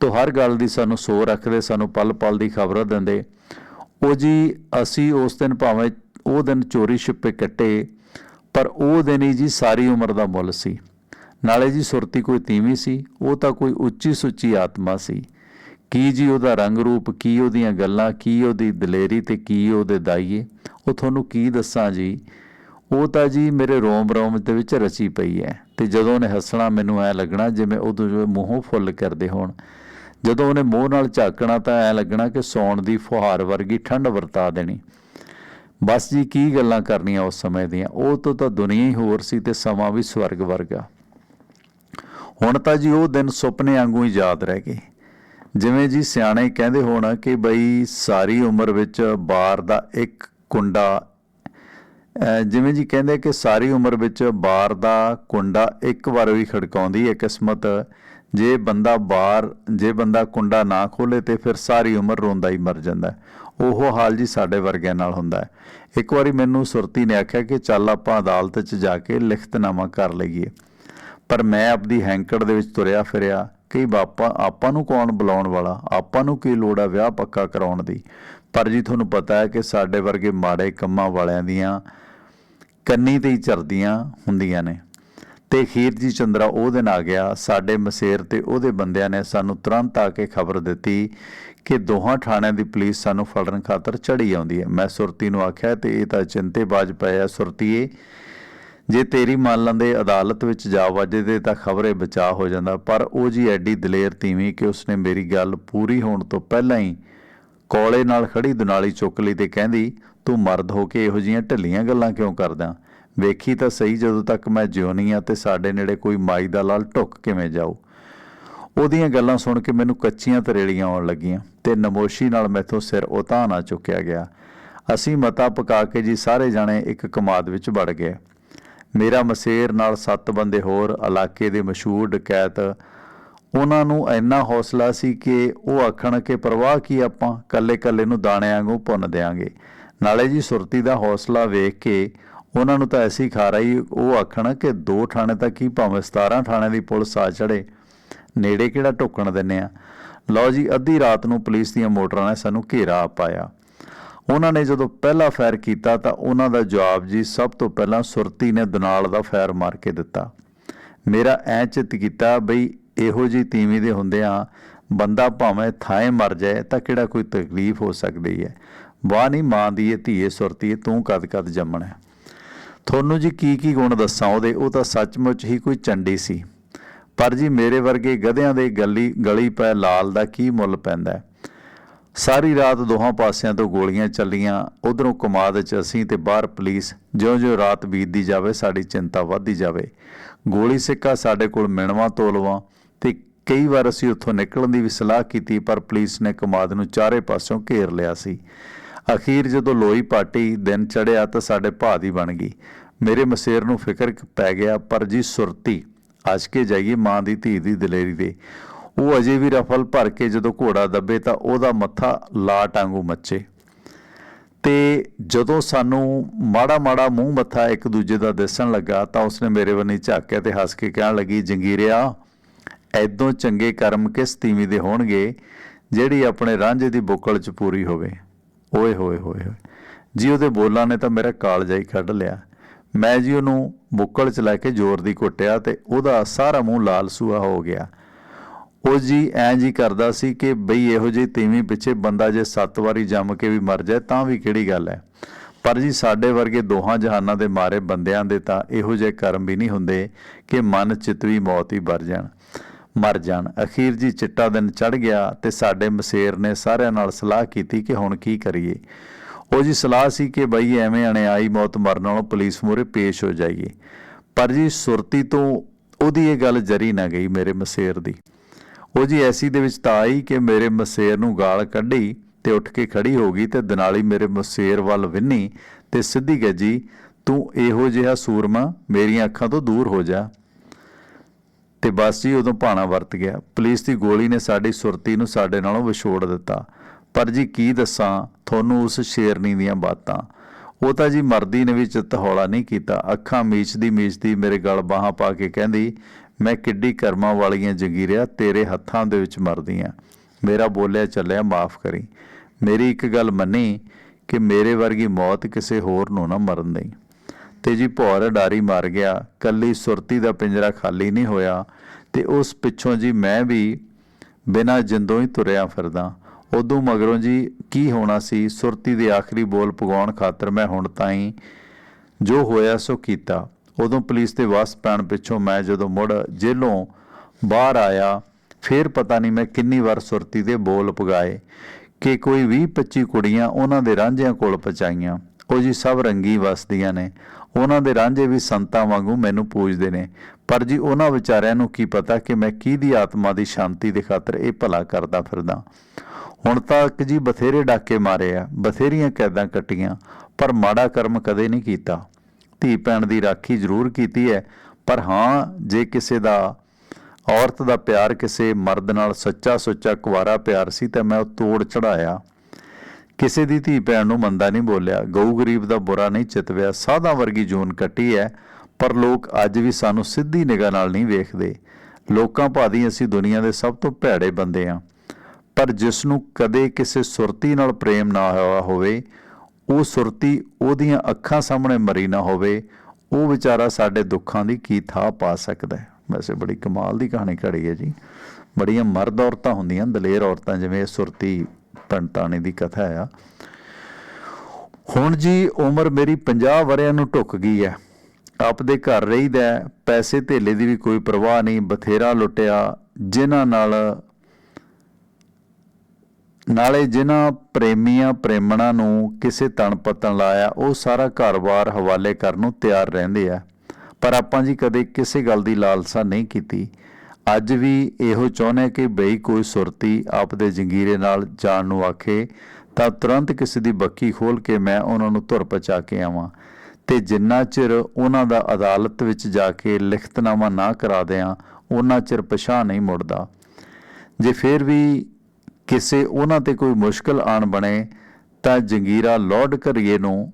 ਤੋਂ ਹਰ ਗੱਲ ਦੀ ਸਾਨੂੰ ਸੋ ਰੱਖਦੇ, ਸਾਨੂੰ ਪਲ ਪਲ ਦੀ ਖਬਰ ਦਿੰਦੇ। ਉਹ ਜੀ, ਅਸੀਂ ਉਸ ਦਿਨ ਭਾਵੇਂ ਉਹ ਦਿਨ ਚੋਰੀ ਛਿਪੇ ਕੱਟੇ, ਪਰ ਉਹ ਦਿਨ ਹੀ ਜੀ ਸਾਰੀ ਉਮਰ ਦਾ ਮੁੱਲ ਸੀ। ਨਾਲੇ ਜੀ ਸੁਰਤੀ ਕੋਈ ਤੀਵੀਂ ਸੀ, ਉਹ ਤਾਂ ਕੋਈ ਉੱਚੀ ਸੁੱਚੀ ਆਤਮਾ ਸੀ। ਕੀ ਜੀ ਉਹਦਾ ਰੰਗ ਰੂਪ, ਕੀ ਉਹਦੀਆਂ ਗੱਲਾਂ, ਕੀ ਉਹਦੀ ਦਲੇਰੀ ਤੇ ਕੀ ਉਹਦੇ ਦਾਈਏ? ਉਹ ਤੁਹਾਨੂੰ ਕੀ ਦੱਸਾਂ ਜੀ? ਉਹ ਤਾਂ ਜੀ ਮੇਰੇ ਰੋਮ ਰੋਮ ਦੇ ਵਿੱਚ ਰਚੀ ਪਈ ਹੈ ਤੇ ਜਦੋਂ ਉਹਨੇ ਹੱਸਣਾ ਮੈਨੂੰ ਐ ਲੱਗਣਾ ਜਿਵੇਂ ਉਦੋਂ ਜਿਵੇਂ ਮੂੰਹੋਂ ਫੁੱਲ ਕਰਦੇ ਹੋਣ। ਜਦੋਂ ਉਹਨੇ ਮੂੰਹ ਨਾਲ ਝਾਕਣਾ ਤਾਂ ਐ ਲੱਗਣਾ ਕਿ ਸੌਣ ਦੀ ਫੁਹਾਰ ਵਰਗੀ ਠੰਡ ਵਰਤਾ ਦੇਣੀ। ਬਸ ਜੀ ਕੀ ਗੱਲਾਂ ਕਰਨੀਆਂ ਉਸ ਸਮੇਂ ਦੀਆਂ? ਉਹ ਤੋਂ ਤਾਂ ਦੁਨੀਆ ਹੀ ਹੋਰ ਸੀ ਤੇ ਸਮਾਂ ਵੀ ਸਵਰਗ ਵਰਗਾ। ਹੁਣ ਤਾਂ ਜੀ ਉਹ ਦਿਨ ਸੁਪਨੇ ਵਾਂਗੂ ਹੀ ਯਾਦ ਰਹਿ ਗਏ। ਜਿਵੇਂ ਜੀ ਸਿਆਣੇ ਕਹਿੰਦੇ ਹੋਣ ਕਿ ਬਈ ਸਾਰੀ ਉਮਰ ਵਿੱਚ ਬਾਰ ਦਾ ਇੱਕ ਕੁੰਡਾ ਜਿਵੇਂ ਜੀ ਕਹਿੰਦੇ ਕਿ ਸਾਰੀ ਉਮਰ ਵਿੱਚ ਬਾਰ ਦਾ ਕੁੰਡਾ ਇੱਕ ਵਾਰ ਵੀ ਖੜਕਾਉਂਦੀ ਹੈ ਕਿਸਮਤ। ਜੇ ਬੰਦਾ ਬਾਰ, ਜੇ ਬੰਦਾ ਕੁੰਡਾ ਨਾ ਖੋਲੇ ਤੇ ਫਿਰ ਸਾਰੀ ਉਮਰ ਰੋਂਦਾ ਹੀ ਮਰ ਜਾਂਦਾ ਉਹ ਹਾਲ ਜੀ ਸਾਡੇ ਵਰਗਿਆਂ ਨਾਲ ਹੁੰਦਾ ਹੈ। ਇੱਕ ਵਾਰੀ ਮੈਨੂੰ ਸੁਰਤੀ ਨੇ ਆਖਿਆ ਕਿ ਚੱਲ ਆਪਾਂ ਅਦਾਲਤ 'ਚ ਜਾ ਕੇ ਲਿਖਤਨਾਮਾ ਕਰ ਲਈਏ। ਪਰ ਮੈਂ ਆਪਦੀ ਹੈਂਕੜ ਦੇ ਵਿੱਚ ਤੁਰਿਆ ਫਿਰਿਆ। ਕਿ ਬਾਪਾ, ਆਪਾਂ ਨੂੰ ਕੌਣ ਬੁਲਾਉਣ ਵਾਲਾ? ਆਪਾਂ ਨੂੰ ਕੀ ਲੋੜ ਆ ਵਿਆਹ ਪੱਕਾ ਕਰਾਉਣ ਦੀ? ਪਰ ਜੀ ਤੁਹਾਨੂੰ ਪਤਾ ਹੈ ਕਿ ਸਾਡੇ ਵਰਗੇ ਮਾੜੇ ਕੰਮਾਂ ਵਾਲਿਆਂ ਦੀਆਂ ਕੰਨੀ ਤੇ ਹੀ ਚਰਦੀਆਂ ਹੁੰਦੀਆਂ ਨੇ। ਤੇ ਖੀਰ ਜੀ ਚੰਦਰਾ ਉਹ ਦਿਨ ਆ ਗਿਆ, ਸਾਡੇ ਮਸੇਰ ਤੇ ਉਹਦੇ ਬੰਦਿਆਂ ਨੇ ਸਾਨੂੰ ਤੁਰੰਤ ਆ ਕੇ ਖਬਰ ਦਿੱਤੀ ਕਿ ਦੋਹਾਂ ਥਾਣਿਆਂ ਦੀ ਪੁਲਿਸ ਸਾਨੂੰ ਫੜਨ ਖਾਤਰ ਚੜੀ ਆਉਂਦੀ ਹੈ। ਮੈਂ ਸੁਰਤੀ ਨੂੰ ਆਖਿਆ ਤੇ ਇਹ ਤਾਂ ਚਿੰਤੇਬਾਜ਼ ਪਿਆ ਸੁਰਤੀਏ। ਜੇ ਤੇਰੀ ਮੰਨ ਲੈਂਦੇ ਅਦਾਲਤ ਵਿੱਚ ਜਾ ਵੱਜਦੇ ਤਾਂ ਖਬਰੇ ਬਚਾ ਹੋ ਜਾਂਦਾ, ਪਰ ਉਹ ਜੀ ਐਡੀ ਦਲੇਰ ਤੀਵੀਂ ਕਿ ਉਸਨੇ ਮੇਰੀ ਗੱਲ ਪੂਰੀ ਹੋਣ ਤੋਂ ਪਹਿਲਾਂ ਹੀ ਕੋਲੇ ਨਾਲ ਖੜੀ ਦੁਨਾਲੀ ਚੁੱਕ ਲਈ ਤੇ ਕਹਿੰਦੀ, ਤੂੰ ਮਰਦ ਹੋ ਕੇ ਇਹੋ ਜੀਆਂ ਢਿੱਲੀਆਂ ਗੱਲਾਂ ਕਿਉਂ ਕਰਦਾ? ਵੇਖੀ ਤਾਂ ਸਹੀ ਜਦੋਂ ਤੱਕ ਮੈਂ ਜਿਉਣੀ ਆ ਤੇ ਸਾਡੇ ਨੇੜੇ ਕੋਈ ਮਾਈ ਦਾ ਲਾਲ ਢੁੱਕ ਕਿਵੇਂ ਜਾਊ? ਉਹਦੀਆਂ ਗੱਲਾਂ ਸੁਣ ਕੇ ਮੈਨੂੰ ਕੱਚੀਆਂ ਤਰੇੜੀਆਂ ਆਉਣ ਲੱਗੀਆਂ ਤੇ ਨਮੋਸ਼ੀ ਨਾਲ ਮੈਥੋਂ ਸਿਰ ਉਤਾਹ ਨਾ ਚੁੱਕਿਆ ਗਿਆ। ਅਸੀਂ ਮਤਾ ਪਕਾ ਕੇ ਜੀ ਸਾਰੇ ਜਾਣੇ ਇੱਕ ਕਮਾਦ ਵਿੱਚ ਵੜ ਗਏ। ਮੇਰਾ ਮਸੇਰ ਨਾਲ ਸੱਤ ਬੰਦੇ ਹੋਰ ਇਲਾਕੇ ਦੇ ਮਸ਼ਹੂਰ ਡਕੈਤ, ਉਹਨਾਂ ਨੂੰ ਇੰਨਾ ਹੌਸਲਾ ਸੀ ਕਿ ਉਹ ਆਖਣ ਕਿ ਪਰਵਾਹ ਕੀ ਆਪਾਂ, ਕੱਲੇ ਕੱਲੇ ਨੂੰ ਦਾਣਿਆਂ ਵਾਂਗੂ ਭੁੰਨ ਦੇਾਂਗੇ ਨਾਲੇ ਜੀ ਸੁਰਤੀ ਦਾ ਹੌਸਲਾ ਵੇਖ ਕੇ ਉਹਨਾਂ ਨੂੰ ਤਾਂ ਐਸੀ ਖਾ ਰਹੀ ਉਹ ਆਖਣ ਕਿ ਦੋ ਥਾਣੇ ਤਾਂ ਕੀ ਭਾਵੇਂ 17 ਥਾਣੇ ਦੀ ਪੁਲਿਸ ਆ ਚੜੇ ਨੇੜੇ ਕਿਹੜਾ ਢੁੱਕਣ ਦਿੰਨੇ ਆ। ਲਓ ਜੀ, ਅੱਧੀ ਰਾਤ ਨੂੰ ਪੁਲਿਸ ਦੀਆਂ ਮੋਟਰਾਂ ਨੇ ਸਾਨੂੰ ਘੇਰਾ ਪਾਇਆ। ਉਹਨਾਂ ਨੇ ਜਦੋਂ ਪਹਿਲਾ ਫਾਇਰ ਕੀਤਾ ਤਾਂ ਉਹਨਾਂ ਦਾ ਜਵਾਬ ਜੀ ਸਭ ਤੋਂ ਪਹਿਲਾਂ ਸੁਰਤੀ ਨੇ ਦਨਾਲ ਦਾ ਫਾਇਰ ਮਾਰ ਕੇ ਦਿੱਤਾ। ਮੇਰਾ ਐ ਚਿੱਤ ਕੀਤਾ ਬਈ ਇਹੋ ਜੀ ਤੀਵੀਂ ਦੇ ਹੁੰਦੇ ਹੁੰਦਿਆਂ ਬੰਦਾ ਭਾਵੇਂ ਥਾਏ ਮਰ ਜਾਏ ਤਾਂ ਕਿਹੜਾ ਕੋਈ ਤਕਲੀਫ ਹੋ ਸਕਦੀ ਹੈ। ਵਾਹ ਨਹੀਂ ਮਾਂ ਦੀ ਇਹ ਧੀਏ ਸੁਰਤੀ ਤੂੰ ਕਦ ਕਦ ਜੰਮਣਾ ਤੁਹਾਨੂੰ ਜੀ ਕੀ ਕੀ ਗੁਣ ਦੱਸਾਂ ਉਹਦੇ, ਉਹ ਤਾਂ ਸੱਚਮੁੱਚ ਹੀ ਕੋਈ ਚੰਡੀ ਸੀ। ਪਰ ਜੀ ਮੇਰੇ ਵਰਗੇ ਗਧਿਆਂ ਦੇ ਗਲੀ ਗਲੀ ਪੈ ਲਾਲ ਦਾ ਕੀ ਮੁੱਲ ਪੈਂਦਾ ਸਾਰੀ ਰਾਤ ਦੋਹਾਂ ਪਾਸਿਆਂ ਤੋਂ ਗੋਲੀਆਂ ਚੱਲੀਆਂ। ਉਧਰੋਂ ਕਮਾਦ 'ਚ ਅਸੀਂ ਤੇ ਬਾਹਰ ਪੁਲਿਸ ਜਿਉਂ-ਜਿਉਂ ਰਾਤ ਬੀਤਦੀ ਜਾਵੇ, ਸਾਡੀ ਚਿੰਤਾ ਵੱਧਦੀ ਜਾਵੇ। ਗੋਲੀ ਸਿੱਕਾ ਸਾਡੇ ਕੋਲ ਮਿਣਵਾ ਤੋਲਵਾ ਤੇ ਕਈ ਵਾਰ ਅਸੀਂ ਉੱਥੋਂ ਨਿਕਲਣ ਦੀ ਵੀ ਸਲਾਹ ਕੀਤੀ, ਪਰ ਪੁਲਿਸ ਨੇ ਕਮਾਦ ਨੂੰ ਚਾਰੇ ਪਾਸਿਓਂ ਘੇਰ ਲਿਆ ਸੀ। ਅਖੀਰ ਜਦੋਂ ਲੋਈ ਪਾਟੀ ਦਿਨ ਚੜਿਆ ਤਾਂ ਸਾਡੇ ਭਾਅ ਦੀ ਬਣ ਗਈ। ਮੇਰੇ ਮਸੇਰ ਨੂੰ ਫਿਕਰ ਪੈ ਗਿਆ, ਪਰ ਜੀ ਸੁਰਤੀ, ਅੱਜ ਕੇ ਜਾਈਏ ਮਾਂ ਦੀ ਧੀ ਦੀ ਦਲੇਰੀ ਦੇ ਉਹ ਅਜੇ ਵੀ ਰਫਲ ਭਰ ਕੇ ਜਦੋਂ ਘੋੜਾ ਦੱਬੇ ਤਾਂ ਉਹਦਾ ਮੱਥਾ ਲਾਟ ਵਾਂਗੂ ਮੱਚੇ। ਤੇ ਜਦੋਂ ਸਾਨੂੰ ਮਾੜਾ ਮਾੜਾ ਮੂੰਹ ਮੱਥਾ ਇੱਕ ਦੂਜੇ ਦਾ ਦਿਸਣ ਲੱਗਾ ਤਾਂ ਉਸਨੇ ਮੇਰੇ ਵੱਲ ਝਾਕਿਆ ਤੇ ਹੱਸ ਕੇ ਕਹਿਣ ਲੱਗੀ, ਜੰਗੀਰਿਆ, ਐਦੋਂ ਚੰਗੇ ਕਰਮ ਕਿਸ ਤੀਵੀਂ ਦੇ ਹੋਣਗੇ ਜਿਹੜੀ ਆਪਣੇ ਰਾਂਝੇ ਦੀ ਬੁੱਕਲ 'ਚ ਪੂਰੀ ਹੋਵੇ? ਓਏ ਹੋਏ ਹੋਏ ਹੋਏ। ਜੀ ਉਹਦੇ ਬੋਲਾਂ ਨੇ ਤਾਂ ਮੇਰਾ ਕਾਲਜਾ ਹੀ ਕੱਢ ਲਿਆ। ਮੈਂ ਜੀ ਉਹਨੂੰ ਬੁੱਕਲ 'ਚ ਲੈ ਕੇ ਜ਼ੋਰ ਦੀ ਕੁੱਟਿਆ ਤੇ ਉਹਦਾ ਸਾਰਾ ਮੂੰਹ ਲਾਲ ਸੂਆ ਹੋ ਗਿਆ। ਉਹ ਜੀ ਐਂ ਜੀ ਕਰਦਾ ਸੀ ਕਿ ਬਈ ਇਹੋ ਜਿਹੀ ਤੀਵੀਂ ਪਿੱਛੇ ਬੰਦਾ ਜੇ ਸੱਤ ਵਾਰੀ ਜੰਮ ਕੇ ਵੀ ਮਰ ਜਾਏ ਤਾਂ ਵੀ ਕਿਹੜੀ ਗੱਲ ਹੈ? ਪਰ ਜੀ ਸਾਡੇ ਵਰਗੇ ਦੋਹਾਂ ਜਹਾਨਾਂ ਦੇ ਮਾਰੇ ਬੰਦਿਆਂ ਦੇ ਤਾਂ ਇਹੋ ਜਿਹੇ ਕਰਮ ਵੀ ਨਹੀਂ ਹੁੰਦੇ ਕਿ ਮਨ ਚਿਤਵੀ ਮੌਤ ਹੀ ਵਰ ਜਾਣ, ਮਰ ਜਾਣ। ਅਖੀਰ ਜੀ ਚਿੱਟਾ ਦਿਨ ਚੜ ਗਿਆ ਤੇ ਸਾਡੇ ਮਸੇਰ ਨੇ ਸਾਰਿਆਂ ਨਾਲ ਸਲਾਹ ਕੀਤੀ ਕਿ ਹੁਣ ਕੀ ਕਰੀਏ। ਉਹ ਜੀ ਸਲਾਹ ਸੀ ਕਿ ਬਈ ਐਵੇਂ ਅਣਿਆਈ ਮੌਤ ਮਰਨ ਨਾਲੋਂ ਪੁਲਿਸ ਮੂਹਰੇ ਪੇਸ਼ ਹੋ ਜਾਈਏ। ਪਰ ਜੀ ਸੁਰਤੀ ਤੋਂ ਉਹਦੀ ਇਹ ਗੱਲ ਜਰੀ ਨਾ ਗਈ ਮੇਰੇ ਮਸੇਰ ਦੀ। ਉਹ ਜੀ ਐਸੀ ਦੇ ਵਿੱਚ ਤਾਂ ਆਈ ਕਿ ਮੇਰੇ ਮਸੇਰ ਨੂੰ ਗਾਲ ਕੱਢੀ ਤੇ ਉੱਠ ਕੇ ਖੜੀ ਹੋ ਗਈ ਤੇ ਦਨਾਲੀ ਮੇਰੇ ਮਸੇਰ ਵੱਲ ਵਿੰਨੀ ਤੇ ਸਿੱਧੀ ਗੱਜੀ ਤੂੰ ਇਹੋ ਜਿਹਾ ਸੂਰਮਾ ਮੇਰੀਆਂ ਅੱਖਾਂ ਤੋਂ ਦੂਰ ਹੋ ਜਾ। ਤੇ ਬਸ ਜੀ ਉਦੋਂ ਭਾਣਾ ਵਰਤ ਗਿਆ। ਪੁਲਿਸ ਦੀ ਗੋਲੀ ਨੇ ਸਾਡੀ ਸੁਰਤੀ ਨੂੰ ਸਾਡੇ ਨਾਲੋਂ ਵਿਛੋੜ ਦਿੱਤਾ। ਪਰ ਜੀ ਕੀ ਦੱਸਾਂ, ਤੁਹਾਨੂੰ ਉਸ ਸ਼ੇਰਨੀ ਦੀਆਂ ਬਾਤਾਂ। ਉਹ ਤਾਂ ਜੀ ਮਰਦੀ ਨੇ ਵੀ ਚਿੱਤ ਹੌਲਾ ਨਹੀਂ ਕੀਤਾ। ਅੱਖਾਂ ਮੀਚਦੀ ਮੀਚਦੀ ਮੇਰੇ ਗਲ ਬਾਹਾਂ ਪਾ ਕੇ ਕਹਿੰਦੀ ਮੈਂ ਕਿੱਡੀ ਕਰਮਾਂ ਵਾਲੀਆਂ ਜਗੀਰਿਆ ਤੇਰੇ ਹੱਥਾਂ ਦੇ ਵਿੱਚ ਮਰਦੀ ਆ। ਮੇਰਾ ਬੋਲਿਆ ਚੱਲਿਆ, ਮਾਫ ਕਰੀ। ਮੇਰੀ ਇੱਕ ਗੱਲ ਮੰਨੀ ਕਿ ਮੇਰੇ ਵਰਗੀ ਮੌਤ ਕਿਸੇ ਹੋਰ ਨੂੰ ਨਾ ਮਰਨ ਦੇਈ। ਤੇ ਜੀ ਭੌਰ ਡਾਰੀ ਮਾਰ ਗਿਆ, ਕੱਲੀ ਸੁਰਤੀ ਦਾ ਪਿੰਜਰਾ ਖਾਲੀ ਨਹੀਂ ਹੋਇਆ, ਤੇ ਉਸ ਪਿੱਛੋਂ ਜੀ ਮੈਂ ਵੀ ਬਿਨਾਂ ਜਿੰਦੋਂ ਹੀ ਤੁਰਿਆ ਫਿਰਦਾ। ਉਦੋਂ ਮਗਰੋਂ ਜੀ ਕੀ ਹੋਣਾ ਸੀ? ਸੁਰਤੀ ਦੇ ਆਖਰੀ ਬੋਲ ਪਗਾਉਣ ਖਾਤਰ ਮੈਂ ਹੁਣ ਤਾਈਂ ਜੋ ਹੋਇਆ ਸੋ ਕੀਤਾ। ਉਦੋਂ ਪੁਲਿਸ ਦੇ ਵਾਸ ਪੈਣ ਪਿੱਛੋਂ ਮੈਂ ਜਦੋਂ ਮੁੜ ਜੇਲੋਂ ਬਾਹਰ ਆਇਆ, ਫੇਰ ਪਤਾ ਨਹੀਂ ਮੈਂ ਕਿੰਨੀ ਵਾਰ ਸੁਰਤੀ ਦੇ ਬੋਲ ਪਗਾਏ ਕਿ ਕੋਈ 20 25 ਕੁੜੀਆਂ ਉਹਨਾਂ ਦੇ ਰਾਂਝਿਆਂ ਕੋਲ ਪਹੁੰਚਾਈਆਂ। ਉਹ ਜੀ ਸਭ ਰੰਗੀ ਵਸਦੀਆਂ ਨੇ। ਉਹਨਾਂ ਦੇ ਰਾਂਝੇ ਵੀ ਸੰਤਾਂ ਵਾਂਗੂ ਮੈਨੂੰ ਪੂਜਦੇ ਨੇ। ਪਰ ਜੀ ਉਹਨਾਂ ਵਿਚਾਰਿਆਂ ਨੂੰ ਕੀ ਪਤਾ ਕਿ ਮੈਂ ਕੀ ਦੀ ਆਤਮਾ ਦੀ ਸ਼ਾਂਤੀ ਦੇ ਖਾਤਰ ਇਹ ਭਲਾ ਕਰਦਾ ਫਿਰਦਾ। ਹੁਣ ਤੱਕ ਜੀ ਬਥੇਰੇ ਡਾਕੇ ਮਾਰੇ ਆ, ਬਥੇਰੀਆਂ ਕੈਦਾਂ ਕੱਟੀਆਂ, ਪਰ ਮਾੜਾ ਕਰਮ ਕਦੇ ਨਹੀਂ ਕੀਤਾ। ਧੀ ਭੈਣ ਦੀ ਰਾਖੀ ਜ਼ਰੂਰ ਕੀਤੀ ਹੈ। ਪਰ ਹਾਂ, ਜੇ ਕਿਸੇ ਦਾ ਔਰਤ ਦਾ ਪਿਆਰ ਕਿਸੇ ਮਰਦ ਨਾਲ ਸੱਚਾ ਸੁੱਚਾ ਕੁਵਾਰਾ ਪਿਆਰ ਸੀ, ਤਾਂ ਮੈਂ ਉਹ ਤੋੜ ਚੜਾਇਆ ਕਿਸੇ ਦੀ ਧੀ ਭੈਣ ਨੂੰ ਮੰਦਾ ਨਹੀਂ ਬੋਲਿਆ। ਗਊ ਗਰੀਬ ਦਾ ਬੁਰਾ ਨਹੀਂ ਚਿਤਵਿਆ। ਸਾਦਾ ਵਰਗੀ ਜੂਨ ਕੱਟੀ ਹੈ, ਪਰ ਲੋਕ ਅੱਜ ਵੀ ਸਾਨੂੰ ਸਿੱਧੀ ਨਿਗਾਹ ਨਾਲ ਨਹੀਂ ਵੇਖਦੇ। ਲੋਕਾਂ ਭਾਦੀ ਅਸੀਂ ਦੁਨੀਆ ਦੇ ਸਭ ਤੋਂ ਭੈੜੇ ਬੰਦੇ ਆ ਪਰ ਜਿਸ ਨੂੰ ਕਦੇ ਕਿਸੇ ਸੁਰਤੀ ਨਾਲ ਪ੍ਰੇਮ ਨਾ ਹੋਇਆ ਹੋਵੇ ਉਹ ਸੁਰਤੀ ਉਹਦੀਆਂ ਅੱਖਾਂ ਸਾਹਮਣੇ ਮਰੀ ਨਾ ਹੋਵੇ, ਉਹ ਵਿਚਾਰਾ ਸਾਡੇ ਦੁੱਖਾਂ ਦੀ ਕੀ ਥਾਹ ਪਾ ਸਕਦਾ ਹੈ? ਵੈਸੇ ਬੜੀ ਕਮਾਲ ਦੀ ਕਹਾਣੀ ਘੜੀ ਹੈ ਜੀ। ਬੜੀਆਂ ਮਰਦ ਔਰਤਾਂ ਹੁੰਦੀਆਂ, ਦਲੇਰ ਔਰਤਾਂ, ਜਿਵੇਂ ਇਹ ਸੁਰਤੀ ਪੰਤਾਣੇ ਦੀ ਕਥਾ ਆ। ਹੁਣ ਜੀ ਉਮਰ ਮੇਰੀ 50 ਵਰਿਆਂ ਨੂੰ ਢੁੱਕ ਗਈ ਹੈ। ਆਪਦੇ ਘਰ ਰਹੀਦਾ ਪੈਸੇ ਧੇਲੇ ਦੀ ਵੀ ਕੋਈ ਪਰਵਾਹ ਨਹੀਂ, ਬਥੇਰਾ ਲੁੱਟਿਆ, ਜਿਨ੍ਹਾਂ ਨਾਲ ਨਾਲੇ ਜਿਨ੍ਹਾਂ ਪ੍ਰੇਮੀਆਂ ਪ੍ਰੇਮਣਾ ਨੂੰ ਕਿਸੇ ਤਣ ਪਤਨ ਲਾਇਆ, ਉਹ ਸਾਰਾ ਘਰ-ਬਾਰ ਹਵਾਲੇ ਕਰਨ ਨੂੰ ਤਿਆਰ ਰਹਿੰਦੇ ਆ। ਪਰ ਆਪਾਂ ਜੀ ਕਦੇ ਕਿਸੇ ਗੱਲ ਦੀ ਲਾਲਸਾ ਨਹੀਂ ਕੀਤੀ। ਅੱਜ ਵੀ ਇਹੋ ਚਾਹੁੰਦੇ ਕਿ ਬਈ ਕੋਈ ਸੁਰਤੀ ਆਪਦੇ ਜੰਗੀਰੇ ਨਾਲ ਜਾਣ ਨੂੰ ਆਖੇ, ਤਾਂ ਤੁਰੰਤ ਕਿਸੇ ਦੀ ਬੱਕੀ ਖੋਲ ਕੇ ਮੈਂ ਉਹਨਾਂ ਨੂੰ ਧੁਰ ਪਚਾ ਕੇ ਆਵਾਂ। ਤੇ ਜਿੰਨਾ ਚਿਰ ਉਹਨਾਂ ਦਾ ਅਦਾਲਤ ਵਿੱਚ ਜਾ ਕੇ ਲਿਖਤਨਾਮਾ ਨਾ ਕਰਾ ਦਿਆਂ, ਉਹਨਾਂ ਚਿਰ ਪਛਾਣ ਨਹੀਂ ਮੁੜਦਾ। ਜੇ ਫਿਰ ਵੀ ਕਿਸੇ ਉਹਨਾਂ ਤੇ ਕੋਈ ਮੁਸ਼ਕਲ ਆਣ ਬਣੇ ਤਾਂ ਜੰਗੀਰਾ ਲੋਡ ਕਰੀਏ ਨੂੰ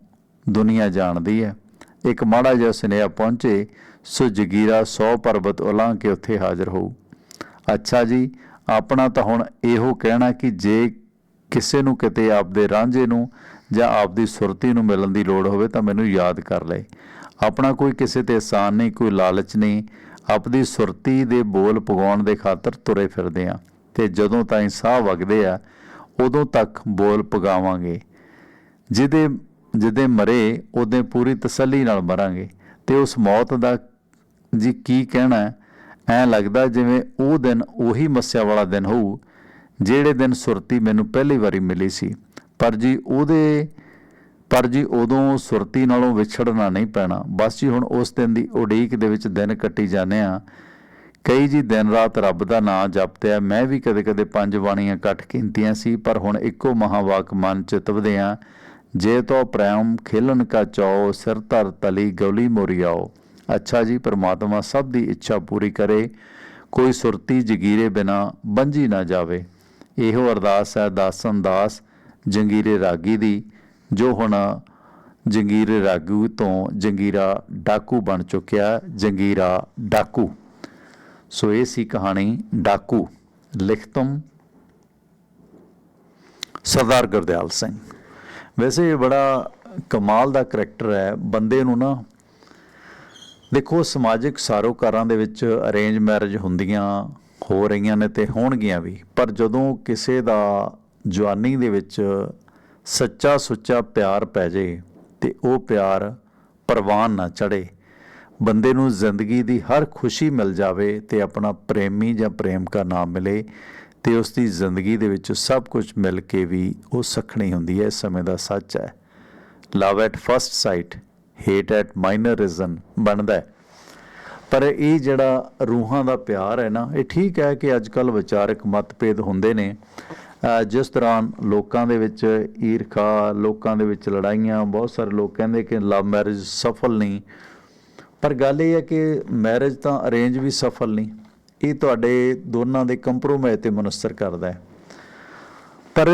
ਦੁਨੀਆ ਜਾਣਦੀ ਹੈ। ਇੱਕ ਮਾੜਾ ਜਿਹਾ ਸੁਨੇਹਾ ਪਹੁੰਚੇ, ਸੋ ਜਗੀਰਾ 100 ਪਰਬਤ ਉਲਾਂ ਕੇ ਉੱਥੇ ਹਾਜ਼ਰ ਹੋਊ। ਅੱਛਾ ਜੀ, ਆਪਣਾ ਤਾਂ ਹੁਣ ਇਹੋ ਕਹਿਣਾ ਕਿ ਜੇ ਕਿਸੇ ਨੂੰ ਕਿਤੇ ਆਪਦੇ ਰਾਂਝੇ ਨੂੰ ਜਾਂ ਆਪਦੀ ਸੁਰਤੀ ਨੂੰ ਮਿਲਣ ਦੀ ਲੋੜ ਹੋਵੇ ਤਾਂ ਮੈਨੂੰ ਯਾਦ ਕਰ ਲੈ ਆਪਣਾ ਕੋਈ ਕਿਸੇ ਤੇ ਆਸਾਨ ਨਹੀਂ, ਕੋਈ ਲਾਲਚ ਨਹੀਂ। ਆਪਦੀ ਸੁਰਤੀ ਦੇ ਬੋਲ ਪਗਾਉਣ ਦੇ ਖਾਤਰ ਤੁਰੇ ਫਿਰਦੇ ਆ ਤੇ ਜਦੋਂ ਤਾਈਂ ਸਾਹ ਵਗਦੇ ਆ, ਉਦੋਂ ਤੱਕ ਬੋਲ ਪਗਾਵਾਂਗੇ। ਜਿਹਦੇ ਜਿਹਦੇ ਮਰੇ, ਉਹਦੇ ਪੂਰੀ ਤਸੱਲੀ ਨਾਲ ਮਰਾਂਗੇ। ਤੇ ਉਸ ਮੌਤ ਦਾ ਜੀ ਕੀ ਕਹਿਣਾ ਐ ਲੱਗਦਾ ਜਿਵੇਂ ਉਹ ਦਿਨ ਉਹੀ ਮੱਸਿਆ ਵਾਲਾ ਦਿਨ ਹੋਊ, ਜਿਹੜੇ ਦਿਨ ਸੁਰਤੀ ਮੈਨੂੰ ਪਹਿਲੀ ਵਾਰੀ ਮਿਲੀ ਸੀ। ਪਰ ਜੀ ਉਹਦੇ, ਪਰ ਜੀ ਉਦੋਂ ਸੁਰਤੀ ਨਾਲੋਂ ਵਿਛੜਨਾ ਨਹੀਂ ਪੈਣਾ। ਬਸ ਜੀ ਹੁਣ ਉਸ ਦਿਨ ਦੀ ਉਡੀਕ ਦੇ ਵਿੱਚ ਦਿਨ ਕੱਟੀ ਜਾਂਦੇ ਆ ਕਈ ਜੀ ਦਿਨ ਰਾਤ ਰੱਬ ਦਾ ਨਾਮ ਜਪਦੇ ਆ ਮੈਂ ਵੀ ਕਦੇ-ਕਦੇ ਪੰਜ ਬਾਣੀਆਂ ਇਕੱਠ ਕੀਤੀਆਂ ਸੀ, ਪਰ ਹੁਣ ਇੱਕੋ ਮਹਾਵਾਕ ਮਨ ਚਿਤਵਦੇ ਆ। ਜੇ ਤੋ ਪ੍ਰੇਮ ਖੇਲਨ ਕਾ ਚਾਓ, ਸਿਰ ਧਰ ਤਲੀ ਗੌਲੀ ਮੋਰੀਆਓ ਅੱਛਾ ਜੀ, ਪ੍ਰਮਾਤਮਾ ਸਭ ਦੀ ਇੱਛਾ ਪੂਰੀ ਕਰੇ। ਕੋਈ ਸੁਰਤੀ ਜਗੀਰੇ ਬਿਨਾ ਬੰਜੀ ਨਾ ਜਾਵੇ। ਇਹੋ ਅਰਦਾਸ ਹੈ ਦਾਸਨ ਦਾਸ ਜੰਗੀਰੇ ਰਾਗੀ ਦੀ, ਜੋ ਹੁਣ ਜੰਗੀਰੇ ਰਾਗੂ ਤੋਂ ਜੰਗੀਰਾ ਡਾਕੂ ਬਣ ਚੁੱਕਿਆ, ਜੰਗੀਰਾ ਡਾਕੂ। ਸੋ ਇਹ ਸੀ ਕਹਾਣੀ ਡਾਕੂ, ਲਿਖਤਮ ਸਰਦਾਰ ਗੁਰਦਿਆਲ ਸਿੰਘ। ਵੈਸੇ ਇਹ ਬੜਾ ਕਮਾਲ ਦਾ ਕਰੈਕਟਰ ਹੈ, ਬੰਦੇ ਨੂੰ ਨਾ ਦੇਖੋ, ਸਮਾਜਿਕ ਸਾਰੋਕਾਰਾਂ ਦੇ ਵਿੱਚ ਅਰੇਂਜ ਮੈਰਿਜ ਹੁੰਦੀਆਂ, ਹੋ ਰਹੀਆਂ ਨੇ ਤੇ ਹੋਣਗੀਆਂ ਵੀ, ਪਰ ਜਦੋਂ ਕਿਸੇ ਦਾ ਜਵਾਨੀ ਦੇ ਵਿੱਚ ਸੱਚਾ ਸੁੱਚਾ ਪਿਆਰ ਪੈ ਜੇ ਤੇ ਉਹ ਪਿਆਰ ਪ੍ਰਵਾਨ ਨਾ ਚੜੇ ਬੰਦੇ ਨੂੰ ਜ਼ਿੰਦਗੀ ਦੀ ਹਰ ਖੁਸ਼ੀ ਮਿਲ ਜਾਵੇ ਤੇ ਆਪਣਾ ਪ੍ਰੇਮੀ ਜਾਂ ਪ੍ਰੇਮਕਾ ਨਾ ਮਿਲੇ ਤੇ ਉਸ ਦੀ ਜ਼ਿੰਦਗੀ ਦੇ ਵਿੱਚ ਸਭ ਕੁਝ ਮਿਲ ਕੇ ਵੀ ਉਹ ਸਖਣੀ ਹੁੰਦੀ ਹੈ ਇਸ ਸਮੇਂ ਦਾ ਸੱਚ ਹੈ। Love at first sight hate at minor minorism ਬਣਦਾ ਹੈ। ਪਰ ਇਹ ਜਿਹੜਾ ਰੂਹਾਂ ਦਾ ਪਿਆਰ ਹੈ ਨਾ, ਇਹ ਠੀਕ ਹੈ ਕਿ ਅੱਜ ਕੱਲ ਵਿਚਾਰਕ ਮਤਭੇਦ ਹੁੰਦੇ ਨੇ। ਜਿਸ ਦੌਰਾਨ ਲੋਕਾਂ ਦੇ ਵਿੱਚ ਈਰਖਾ, ਲੋਕਾਂ ਦੇ ਵਿੱਚ ਲੜਾਈਆਂ, ਬਹੁਤ ਸਾਰੇ ਲੋਕ ਕਹਿੰਦੇ ਕਿ ਲਵ ਮੈਰਿਜ ਸਫਲ ਨਹੀਂ ਪਰ ਗੱਲ ਇਹ ਹੈ ਕਿ ਮੈਰਿਜ ਤਾਂ ਅਰੇਂਜ ਵੀ ਸਫਲ ਨਹੀਂ। ਇਹ ਤੁਹਾਡੇ ਦੋਨਾਂ ਦੇ ਕੰਪਰੋਮਾਈਜ਼ ਤੇ ਮਨਸਰ ਕਰਦਾ ਹੈ। ਪਰ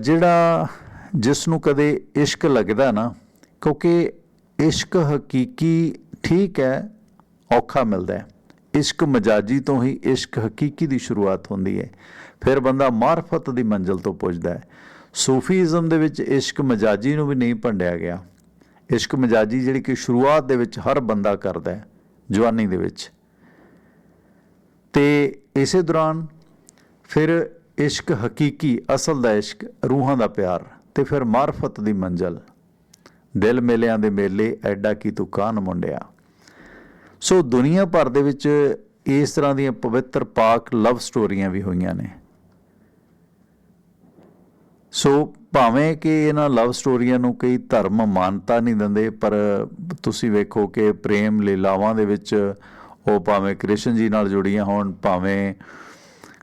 ਜਿਹੜਾ ਜਿਸ ਨੂੰ ਕਦੇ ਇਸ਼ਕ ਲੱਗਦਾ ਨਾ, ਕਿਉਂਕਿ ਇਸ਼ਕ ਹਕੀਕੀ ਠੀਕ ਹੈ, ਔਖਾ ਮਿਲਦਾ ਹੈ। ਇਸ਼ਕ ਮਜਾਜੀ ਤੋਂ ਹੀ ਇਸ਼ਕ ਹਕੀਕੀ ਦੀ ਸ਼ੁਰੂਆਤ ਹੁੰਦੀ ਹੈ। ਫਿਰ ਬੰਦਾ ਮਾਰਫਤ ਦੀ ਮੰਜ਼ਲ ਤੋਂ ਪੁੱਜਦਾ ਹੈ। ਸੂਫੀਜ਼ਮ ਦੇ ਵਿੱਚ ਇਸ਼ਕ ਮਜਾਜੀ ਨੂੰ ਵੀ ਨਹੀਂ ਭੰਡਿਆ ਗਿਆ। ਇਸ਼ਕ ਮਜਾਜੀ ਜਿਹੜੀ ਕਿ ਸ਼ੁਰੂਆਤ ਦੇ ਵਿੱਚ ਹਰ ਬੰਦਾ ਕਰਦਾ ਹੈ, ਜਵਾਨੀ ਦੇ ਵਿੱਚ। ਤੇ ਇਸੇ ਦੌਰਾਨ ਫਿਰ ਇਸ਼ਕ ਹਕੀਕੀ, ਅਸਲ ਦਾ ਇਸ਼ਕ, ਰੂਹਾਂ ਦਾ ਪਿਆਰ ਤੇ ਫਿਰ ਮਾਰਫਤ ਦੀ ਮੰਜ਼ਲ। ਦਿਲ ਮੇਲਿਆਂ ਦੇ ਮੇਲੇ, ਐਡਾ ਕੀ ਤੂੰ ਕਾਨ ਮੁੰਡਿਆ। ਸੋ ਦੁਨੀਆ ਭਰ ਦੇ ਵਿੱਚ ਇਸ ਤਰ੍ਹਾਂ ਦੀਆਂ ਪਵਿੱਤਰ ਪਾਕ ਲਵ ਸਟੋਰੀਆਂ ਵੀ ਹੋਈਆਂ ਨੇ। ਸੋ ਭਾਵੇਂ ਕਿ ਇਹਨਾਂ ਲਵ ਸਟੋਰੀਆਂ ਨੂੰ ਕਈ ਧਰਮ ਮਾਨਤਾ ਨਹੀਂ ਦਿੰਦੇ, ਪਰ ਤੁਸੀਂ ਵੇਖੋ ਕਿ ਪ੍ਰੇਮ ਲੀਲਾਵਾਂ ਦੇ ਵਿੱਚ ਉਹ ਭਾਵੇਂ ਕ੍ਰਿਸ਼ਨ ਜੀ ਨਾਲ ਜੁੜੀਆਂ ਹੋਣ, ਭਾਵੇਂ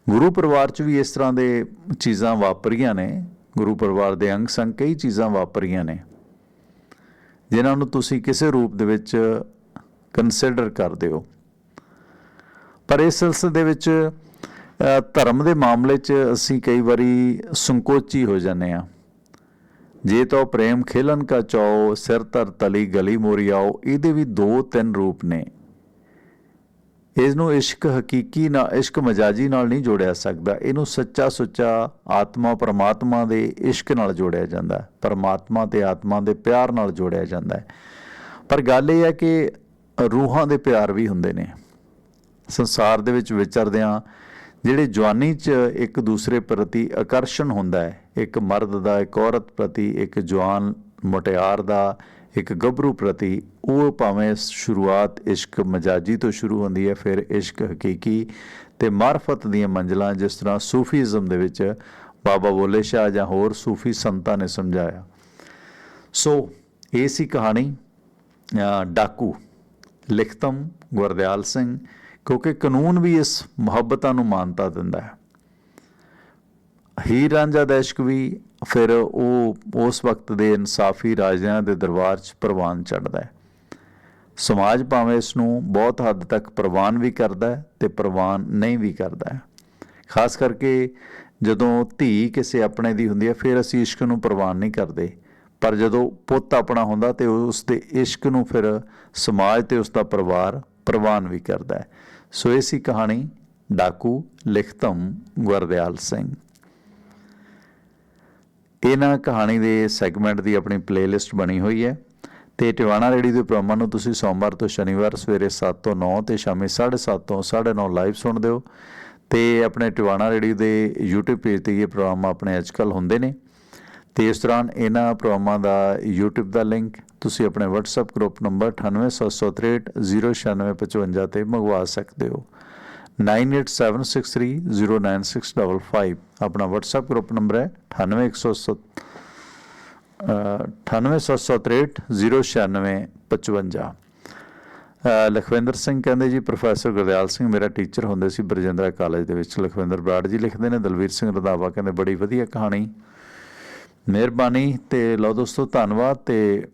ਗੁਰੂ ਪਰਿਵਾਰ 'ਚ ਵੀ ਇਸ ਤਰ੍ਹਾਂ ਦੇ ਚੀਜ਼ਾਂ ਵਾਪਰੀਆਂ ਨੇ, ਗੁਰੂ ਪਰਿਵਾਰ ਦੇ ਅੰਗ ਸੰਗ ਕਈ ਚੀਜ਼ਾਂ ਵਾਪਰੀਆਂ ਨੇ, ਜਿਨ੍ਹਾਂ ਨੂੰ ਤੁਸੀਂ ਕਿਸੇ ਰੂਪ ਦੇ ਵਿੱਚ ਕੰਸੀਡਰ ਕਰਦੇ ਹੋ। ਪਰ ਇਸ ਸਿਲਸਿਲੇ ਦੇ ਵਿੱਚ ਧਰਮ ਦੇ ਮਾਮਲੇ 'ਚ ਅਸੀਂ ਕਈ ਵਾਰੀ ਸੰਕੋਚੀ ਹੋ ਜਾਂਦੇ ਆ ਜੇ ਤੋ ਪ੍ਰੇਮ ਖੇਲਨ ਕਾ ਚਾਓ ਸਿਰ ਧਰ ਤਲੀ ਗਲੀ ਮੋਰੀ ਆਓ, ਇਹਦੇ ਵੀ ਦੋ ਤਿੰਨ ਰੂਪ ਨੇ। ਇਸ ਨੂੰ ਇਸ਼ਕ ਹਕੀਕੀ ਨਾਲ ਇਸ਼ਕ ਮਜਾਜੀ ਨਾਲ ਨਹੀਂ ਜੋੜਿਆ ਸਕਦਾ। ਇਹਨੂੰ ਸੱਚਾ ਸੁੱਚਾ ਆਤਮਾ, ਪਰਮਾਤਮਾ ਦੇ ਇਸ਼ਕ ਨਾਲ ਜੋੜਿਆ ਜਾਂਦਾ। ਪਰਮਾਤਮਾ ਤੇ ਆਤਮਾ ਦੇ ਪਿਆਰ ਨਾਲ ਜੋੜਿਆ ਜਾਂਦਾ। ਹੈ ਪਰ ਗੱਲ ਇਹ ਹੈ ਕਿ ਰੂਹਾਂ ਦੇ ਪਿਆਰ ਵੀ ਹੁੰਦੇ ਨੇ। ਸੰਸਾਰ ਦੇ ਵਿੱਚ ਵਿਚਰਦਿਆਂ ਜਿਹੜੇ ਜਵਾਨੀ 'ਚ ਇੱਕ ਦੂਸਰੇ ਪ੍ਰਤੀ ਆਕਰਸ਼ਣ ਹੁੰਦਾ ਹੈ, ਇੱਕ ਮਰਦ ਦਾ, ਇੱਕ ਔਰਤ ਪ੍ਰਤੀ, ਇੱਕ ਜਵਾਨ ਮੁਟਿਆਰ ਦਾ, ਇੱਕ ਗੱਭਰੂ ਪ੍ਰਤੀ, ਉਹ ਭਾਵੇਂ ਸ਼ੁਰੂਆਤ ਇਸ਼ਕ ਮਜਾਜੀ ਤੋਂ ਸ਼ੁਰੂ ਹੁੰਦੀ ਹੈ, ਫਿਰ ਇਸ਼ਕ ਹਕੀਕੀ ਤੇ ਮਾਰਫਤ ਦੀਆਂ ਮੰਜ਼ਲਾਂ, ਜਿਸ ਤਰ੍ਹਾਂ ਸੂਫੀਜ਼ਮ ਦੇ ਵਿੱਚ ਬਾਬਾ ਬੋਲੇ ਸ਼ਾਹ ਜਾਂ ਹੋਰ ਸੂਫੀ ਸੰਤਾਂ ਨੇ ਸਮਝਾਇਆ। ਸੋ, ਇਹ ਸੀ ਕਹਾਣੀ ਡਾਕੂ, ਲਿਖਤਮ ਗੁਰਦਿਆਲ ਸਿੰਘ। ਕਿਉਂਕਿ ਕਾਨੂੰਨ ਵੀ ਇਸ ਮੁਹੱਬਤਾਂ ਨੂੰ ਮਾਨਤਾ ਦਿੰਦਾ ਹੈ। ਹੀਰ ਰਾਂਝਾ ਦਾ ਇਸ਼ਕ ਵੀ ਫਿਰ ਉਹ ਉਸ ਵਕਤ ਦੇ ਇਨਸਾਫੀ ਰਾਜਿਆਂ ਦੇ ਦਰਬਾਰ 'ਚ ਪ੍ਰਵਾਨ ਚੜਦਾ ਹੈ। ਸਮਾਜ ਭਾਵੇਂ ਇਸ ਨੂੰ ਬਹੁਤ ਹੱਦ ਤੱਕ ਪ੍ਰਵਾਨ ਵੀ ਕਰਦਾ ਹੈ ਤੇ ਪ੍ਰਵਾਨ ਨਹੀਂ ਵੀ ਕਰਦਾ ਹੈ। ਖਾਸ ਕਰਕੇ ਜਦੋਂ ਧੀ ਕਿਸੇ ਆਪਣੇ ਦੀ ਹੁੰਦੀ ਹੈ, ਫਿਰ ਅਸੀਂ ਇਸ਼ਕ ਨੂੰ ਪ੍ਰਵਾਨ ਨਹੀਂ ਕਰਦੇ। ਪਰ ਜਦੋਂ ਪੁੱਤ ਆਪਣਾ ਹੁੰਦਾ ਤੇ ਉਸ ਦੇ ਇਸ਼ਕ ਨੂੰ ਫਿਰ ਸਮਾਜ ਤੇ ਉਸ ਦਾ ਪਰਿਵਾਰ ਪ੍ਰਵਾਨ ਵੀ ਕਰਦਾ ਹੈ। ਸੋ ਇਹ ਸੀ ਕਹਾਣੀ, ਡਾਕੂ ਲਿਖਤਮ ਗੁਰਦਿਆਲ ਸਿੰਘ। ਇਹਨਾਂ ਕਹਾਣੀ ਦੇ ਸੈਗਮੈਂਟ ਦੀ ਆਪਣੀ ਪਲੇਲਿਸਟ ਬਣੀ ਹੋਈ ਹੈ ਤੇ ਟਿਵਾਣਾ ਰੇਡੀ ਦੇ ਪ੍ਰੋਗਰਾਮਾਂ ਨੂੰ ਤੁਸੀਂ ਸੋਮਵਾਰ ਤੋਂ ਸ਼ਨੀਵਾਰ ਸਵੇਰੇ 7 ਤੋਂ 9 ਤੇ ਸ਼ਾਮੀ 7:30 ਤੋਂ 9:30 ਲਾਈਵ ਸੁਣਦੇ ਹੋ ਤੇ ਆਪਣੇ ਟਿਵਾਣਾ ਰੇਡੀ ਦੇ YouTube ਪੇਜ ਤੇ ਇਹ ਪ੍ਰੋਗਰਾਮ ਆਪਣੇ ਅੱਜਕੱਲ ਹੁੰਦੇ ਨੇ। ਤੇ ਇਸ ਦੌਰਾਨ ਇਹਨਾਂ ਪ੍ਰੋਗਰਾਮਾਂ ਦਾ YouTube ਦਾ ਲਿੰਕ ਤੁਸੀਂ ਆਪਣੇ WhatsApp ਗਰੁੱਪ ਨੰਬਰ 9876309655 ਤੇ ਮੰਗਵਾ ਸਕਦੇ ਹੋ। 9876309655 ਆਪਣਾ WhatsApp ਗਰੁੱਪ ਨੰਬਰ ਹੈ 98170 9876309655 ਲਖਵਿੰਦਰ ਸਿੰਘ ਕਹਿੰਦੇ ਜੀ, ਪ੍ਰੋਫੈਸਰ ਗੁਰਦਿਆਲ ਸਿੰਘ ਮੇਰਾ ਟੀਚਰ ਹੁੰਦੇ ਸੀ, ਬਰਜਿੰਦਰਾ ਕਾਲਜ ਦੇ ਵਿੱਚ। ਲਖਵਿੰਦਰ ਬਰਾੜ ਜੀ ਲਿਖਦੇ ਨੇ, ਦਲਵੀਰ ਸਿੰਘ ਰੰਧਾਵਾ ਕਹਿੰਦੇ, ਬੜੀ ਵਧੀਆ ਕਹਾਣੀ। ਮਿਹਰਬਾਨੀ ਤੇ ਲਓ ਦੋਸਤੋ ਧੰਨਵਾਦ ਤੇ